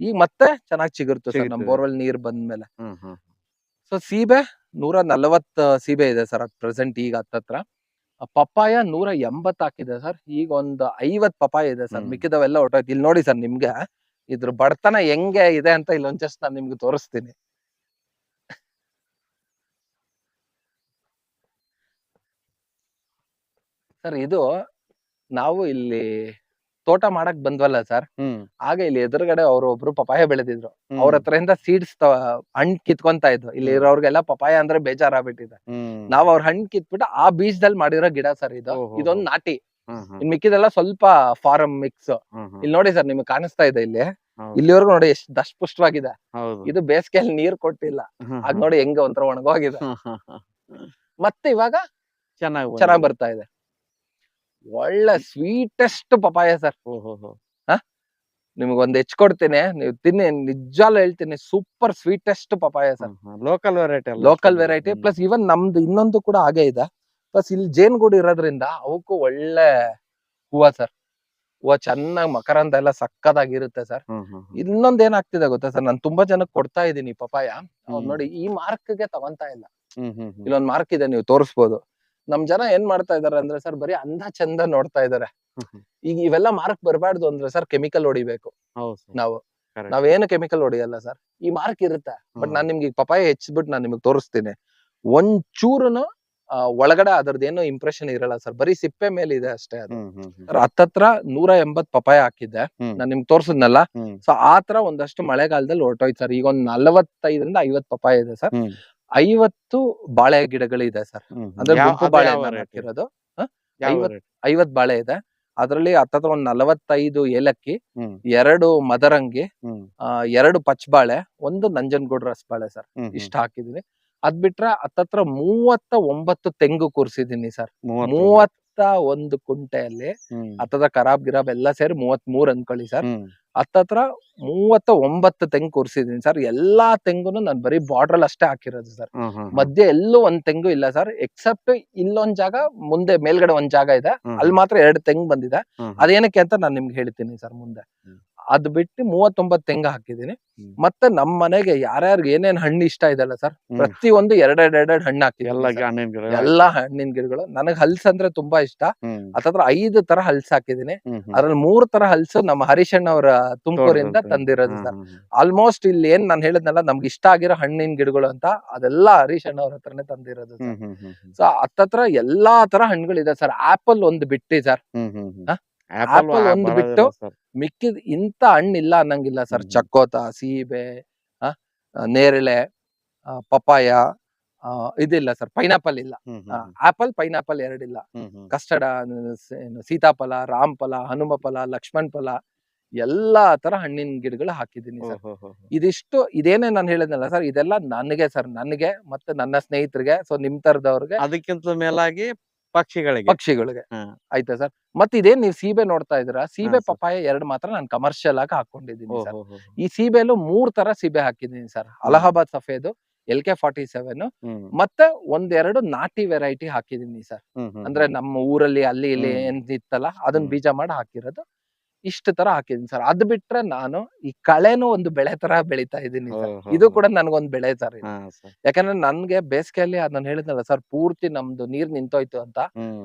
ಈಗ ಮತ್ತೆ ಚೆನ್ನಾಗಿ ಚಿಗುರ್ತು ಸರ್ ನಮ್ ಬೋರ್ವೆಲ್ ನೀರ್ ಬಂದ್ಮೇಲೆ. ಸೊ ಸೀಬೆ ನೂರ ನಲವತ್ ಸೀಬೆ ಇದೆ ಸರ್ ಪ್ರೆಸೆಂಟ್ ಈಗ ಹತ್ತತ್ರ ಪಪ್ಪಾಯ ನೂರ ಎಂಬತ್ ಹಾಕಿದೆ ಸರ್. ಈಗ ಒಂದ್ ಐವತ್ ಪಪ್ಪಾಯ ಇದೆ ಸರ್. ಮಿಕ್ಕಿದವೆಲ್ಲ ಹೊಟ್ಟೋಯ್ತು ಇಲ್ಲಿ ನೋಡಿ ಸರ್ ನಿಮ್ಗೆ. ಇದ್ರ ಬಡತನ ಹೆಂಗೆ ಇದೆ ಅಂತ ಇಲ್ಲೊಂದ್ ಜಸ್ಟ್ ನಾನು ನಿಮ್ಗೆ ತೋರಿಸ್ತೀನಿ. ಸರ್ ಇದು ನಾವು ಇಲ್ಲಿ ತೋಟ ಮಾಡಕ್ ಬಂದ್ವಲ್ಲ ಸರ್ ಹ್ಮ್. ಆಗ ಇಲ್ಲಿ ಎದುರುಗಡೆ ಅವ್ರು ಒಬ್ರು ಪಪಾಯ ಬೆಳೆದಿದ್ರು. ಹ್ಮ್. ಅವ್ರ ಹತ್ರದಿಂದ ಸೀಡ್ಸ್ ಹಣ್ಣ್ ಕಿತ್ಕೊಂತ ಇದ್ರು. ಇಲ್ಲಿ. ಇರೋರ್ಗೆಲ್ಲ ಪಪಾಯ ಅಂದ್ರೆ ಬೇಜಾರಾಗ್ಬಿಟ್ಟಿದೆ. ಹ್ಮ್. ನಾವ್ ಅವ್ರ ಹಣ್ಣ್ ಕಿತ್ಬಿಟ್ಟು ಆ ಬೀಜದಲ್ಲಿ ಮಾಡಿರೋ ಗಿಡ ಸರ್ ಇದು. ಓಹೋ. ಇದೊಂದ್ ನಾಟಿ. ಹ್ಮ್ ಹ್ಮ್. ಇನ್ ಮಿಕ್ಕಿದೆಲ್ಲ ಸ್ವಲ್ಪ ಫಾರಂ ಮಿಕ್ಸ್. ಹ್ಮ್ ಹ್ಮ್. ಇಲ್ಲಿ ನೋಡಿ ಸರ್ ನಿಮ್ಗೆ ಕಾಣಿಸ್ತಾ ಇದೆ ಇಲ್ಲಿ. ಹೌದು. ಇಲ್ಲಿವರೆಗೂ ನೋಡಿ ಎಷ್ಟು ದಷ್ಟಪುಷ್ಟವಾಗಿದೆ ಹೌದು. ಇದು ಬೇಸಿಗೆಯಲ್ಲಿ ನೀರ್ ಕೊಟ್ಟಿಲ್ಲ. ಹ್ಮ್ ಹ್ಮ್. ನೋಡಿ ಹೆಂಗ ಒಂಥರ ಒಣಗೋಗಿದೆ. ಹ್ಮ್ ಹ್ಮ್ ಹ್ಮ್. ಮತ್ತೆ ಇವಾಗ ಚೆನ್ನಾಗಿ ಚೆನ್ನಾಗ್ ಬರ್ತಾ ಇದೆ. ಒಳ್ಳೆ ಸ್ವೀಟೆಸ್ಟ್ ಪಪಾಯ ಸರ್ ನಿಮ್ಗೆ ಒಂದ್ ಹೆಚ್ಕೊಡ್ತೀನಿ ನೀವು ತಿನ್ನಿ ನಿಜಾಲು ಹೇಳ್ತೀನಿ super sweetest papaya sir local variety local variety plus ಇವನ್ ನಮ್ದು ಇನ್ನೊಂದು ಕೂಡ ಹಾಗೆ ಇದೆ. ಪ್ಲಸ್ ಇಲ್ಲಿ ಜೇನುಗೂಡು ಇರೋದ್ರಿಂದ ಅವಕ್ಕೂ ಒಳ್ಳೆ ಹೂವ ಸರ್ ಹೂವ ಚೆನ್ನಾಗಿ ಮಕರಂದ ಎಲ್ಲ ಸಕ್ಕದಾಗಿರುತ್ತೆ ಸರ್. ಇನ್ನೊಂದ್ ಏನಾಗ್ತಿದೆ ಗೊತ್ತಾ ಸರ್ ನಾನು ತುಂಬಾ ಜನಕ್ಕೆ ಕೊಡ್ತಾ ಇದೀನಿ ಪಪಾಯ. ನೋಡಿ ಈ ಮಾರ್ಕ್ಗೆ ತಗೊಂತಾ ಇಲ್ಲ. ಇಲ್ಲೊಂದ್ ಮಾರ್ಕ್ ಇದೆ ನೀವು ತೋರಿಸ್ಬೋದು. ನಮ್ ಜನ ಏನ್ ಮಾಡ್ತಾ ಇದಾರೆ ಅಂದ್ರೆ ಸರ್ ಬರೀ ಅಂದ ಚಂದ ನೋಡ್ತಾ ಇದಾರೆ. ಈಗ ಇವೆಲ್ಲ ಮಾರ್ಕ್ ಬರಬಾರ್ದು ಅಂದ್ರೆ ಸರ್ ಕೆಮಿಕಲ್ ಹೊಡಿಬೇಕು. ನಾವು ನಾವ್ ನಾವೇನು ಕೆಮಿಕಲ್ ಹೊಡಿಯಲ್ಲ ಸರ್. ಈ ಮಾರ್ಕ್ ಇರುತ್ತೆ. ಬಟ್. ನಾನ್ ನಿಮ್ಗೆ ಈಗ ಪಪಾಯ ಹೆಚ್ಚಿಬಿಟ್ಟು ನಾನು ನಿಮ್ಗೆ ತೋರಿಸ್ತೀನಿ. ಒಂದ್ ಚೂರುನು ಆ, ಒಳಗಡೆ ಅದ್ರದ್ದೇನು ಇಂಪ್ರೆಷನ್ ಇರಲ್ಲ ಸರ್. ಬರೀ ಸಿಪ್ಪೆ ಮೇಲೆ ಇದೆ ಅಷ್ಟೇ ಅದು. ಹತ್ತತ್ರ ನೂರ ಎಂಬತ್ ಪಪಾಯ ಹಾಕಿದ್ದೆ. ನಾನು ನಿಮ್ಗೆ ತೋರ್ಸದ್ನಲ್ಲ. ಸೊ ಆತರ ತರ ಒಂದಷ್ಟು ಮಳೆಗಾಲದಲ್ಲಿ ಹೊರಟೋಯ್ತು ಸರ್. ಈಗ ಒಂದ್ ನಲವತ್ತೈದರಿಂದ ಐವತ್ ಪಪಾಯ ಇದೆ ಸರ್. ಐವತ್ತು ಬಾಳೆ ಗಿಡಗಳಿದೆ ಸರ್. ಅಂದ್ರೆ ಗುಂಪು ಬಾಳೆ ಹಾಕಿರೋದು. ಐವತ್- ಬಾಳೆ ಇದೆ. ಅದರಲ್ಲಿ ಹತ್ತತ್ರ ಒಂದ್ ನಲವತ್ತೈದು ಏಲಕ್ಕಿ. ಎರಡು ಮದರಂಗಿ ಎರಡು ಪಚ್ಬಾಳೆ ಒಂದು ನಂಜನಗೂಡು ರಸಬಾಳೆ ಸರ್. ಇಷ್ಟ ಹಾಕಿದೀನಿ. ಅದ್ ಬಿಟ್ರೆ ಹತ್ತತ್ರ ಮೂವತ್ತ ಒಂಬತ್ತು ತೆಂಗು ಕೂರ್ಸಿದೀನಿ ಸರ್. ಮೂವತ್ತು. ಮೂವತ್ತ ಒಂದು ಕುಂಟೆಯಲ್ಲಿ. ಹತ್ತತ್ರ ಖರಾಬ್ ಗಿರಾಬ್ ಎಲ್ಲ ಸೇರಿ ಮೂವತ್ ಮೂರ್ ಅನ್ಕೊಳ್ಳಿ ಸರ್. ಹತ್ತತ್ರ ಮೂವತ್ತ ಒಂಬತ್ತು ತೆಂಗು ಕೂರ್ಸಿದೀನಿ ಸರ್ ಎಲ್ಲಾ ತೆಂಗುನು ನಾನ್ ಬರೀ ಬಾರ್ಡ್ರಲ್ ಅಷ್ಟೇ ಹಾಕಿರೋದು ಸರ್. ಮಧ್ಯೆ ಎಲ್ಲೂ ಒಂದ್ ತೆಂಗು ಇಲ್ಲ ಸರ್ ಎಕ್ಸೆಪ್ಟ್ ಇಲ್ಲೊಂದ್ ಜಾಗ ಮುಂದೆ ಮೇಲ್ಗಡೆ ಒಂದ್ ಜಾಗ ಇದೆ ಅಲ್ಲಿ ಮಾತ್ರ ಎರಡು ತೆಂಗು ಬಂದಿದೆ. ಅದೇನಕ್ಕೆ ಅಂತ ನಾನು ನಿಮ್ಗೆ ಹೇಳ್ತೀನಿ ಸರ್ ಮುಂದೆ. ಅದ್ ಬಿಟ್ಟು ಮೂವತ್ತೊಂಬತ್ತು ತೆಂಗ ಹಾಕಿದೀನಿ. ಮತ್ತೆ ನಮ್ ಮನೆಗೆ ಯಾರ್ಯಾರ್ಗ ಏನೇನ್ ಹಣ್ಣು ಇಷ್ಟ ಇದೆಲ್ಲ ಸರ್. ಪ್ರತಿ ಒಂದು ಎರಡೆರಡ್ ಎರಡೆರಡ್ ಹಣ್ಣು ಗಿಡ ಎಲ್ಲಾ ಹಣ್ಣಿನ ಗಿಡಗಳು. ನನಗ್ ಹಲ್ಸ್ ಅಂದ್ರೆ ತುಂಬಾ ಇಷ್ಟ. ಅದ್ರ ಐದು ತರ ಹಲ್ಸ್ ಹಾಕಿದೀನಿ. ಅದ್ರಲ್ಲಿ ಮೂರ್ ತರ ಹಲ್ಸು ನಮ್ಮ ಹರಿಶಣ್ಣ ಅವರ ತುಮಕೂರಿಂದ ತಂದಿರೋದು ಸರ್. ಆಲ್ಮೋಸ್ಟ್ ಇಲ್ಲಿ ಏನ್ ನಾನು ಹೇಳಿದ್ನಲ್ಲ ನಮ್ಗೆ ಇಷ್ಟ ಆಗಿರೋ ಹಣ್ಣಿನ ಗಿಡಗಳು ಅಂತ ಅದೆಲ್ಲ ಹರಿಶಣ್ಣ ಅವ್ರ ಹತ್ರನೇ ತಂದಿರೋದು. ಸೊ ಹತ್ತತ್ರ ಎಲ್ಲಾ ತರ ಹಣ್ಣುಗಳಿದೆ ಸರ್. ಆಪಲ್ ಒಂದು ಬಿಟ್ಟಿ ಸರ್. Apple ಒಂದು ಬಿಟ್ಟು. ಮಿಕ್ಕಿದ ಇಂತ ಹಣ್ಣಿಲ್ಲ ಅನ್ನಂಗಿಲ್ಲ ಸರ್. ಚಕ್ಕೋತ ಸೀಬೆ ನೇರಳೆ ಪಪಾಯ ಇದಿಲ್ಲ ಸರ್ ಪೈನಾಪಲ್ ಇಲ್ಲ. ಆಪಲ್ ಪೈನಾಪಲ್ ಎರಡಿಲ್ಲ. ಕಸ್ಟರ್ಡ್ ಸೀತಾಫಲ ರಾಮಫಲ ಹನುಮ ಫಲ ಲಕ್ಷ್ಮಣ್ ಫಲ ಎಲ್ಲಾ ತರ ಹಣ್ಣಿನ ಗಿಡಗಳು ಹಾಕಿದ್ದೀನಿ ಸರ್. ಇದಿಷ್ಟು ಇದೇನೆ ನಾನು ಹೇಳಿದ್ನಲ್ಲ ಸರ್ ಇದೆಲ್ಲ ನನಗೆ ಸರ್ ನನಗೆ ಮತ್ತೆ ನನ್ನ ಸ್ನೇಹಿತರಿಗೆ ಸೊ ನಿಮ್ ತರದವ್ರಿಗೆ ಅದಕ್ಕಿಂತ ಮೇಲಾಗಿ ಪಕ್ಷಿಗಳಿಗೆ ಪಕ್ಷಿಗಳಿಗೆ ಹ್ಮ್. ಆಯ್ತಾ ಸರ್ ಮತ್ತೆ ಇದೇನ್ ನೀವು ಸೀಬೆ ನೋಡ್ತಾ ಇದೀರಾ ಸೀಬೆ ಪಪ್ಪಾಯ ಪಪಾಯ ಎರಡು ಮಾತ್ರ ನಾನು ಕಮರ್ಷಿಯಲ್ ಆಗಿ ಹಾಕೊಂಡಿದ್ದೀನಿ ಸರ್. ಈ ಸೀಬೆಲು ಮೂರ್ ತರ ಸೀಬೆ ಹಾಕಿದ್ದೀನಿ sir Allahabad Safeda L K forty seven ಮತ್ತೆ ಒಂದೆರಡು ನಾಟಿ ವೆರೈಟಿ ಹಾಕಿದೀನಿ ಸರ್. ಅಂದ್ರೆ ನಮ್ಮ ಊರಲ್ಲಿ ಅಲ್ಲಿ ಇಲ್ಲಿ ಹ್ಮ್. ಏನ್ ಇತ್ತಲ್ಲ ಅದನ್ನ ಹ್ಮ್. ಬೀಜ ಮಾಡಿ ಹಾಕಿರೋದು ಇಷ್ಟು ತರ ಹಾಕಿದೀನಿ ಸರ್ ಅದ್ ಬಿಟ್ರೆ ನಾನು ಈ ಕಳೆನೂ ಒಂದು ಬೆಳೆ ತರ ಬೆಳಿತಾ ಇದ್ದೀನಿ ಸರ್ ಇದು. ಕೂಡ ನನ್ಗೊಂದ್ ಬೆಳೆ ಸರ್. ಯಾಕಂದ್ರೆ ನನ್ಗೆ ಬೇಸಿಗೆಯಲ್ಲಿ ನಾನು ಹೇಳಿದ್ನಲ್ಲ ಸರ್ ಪೂರ್ತಿ ನಮ್ದು ನೀರ್ ನಿಂತೋಯ್ತು ಅಂತ.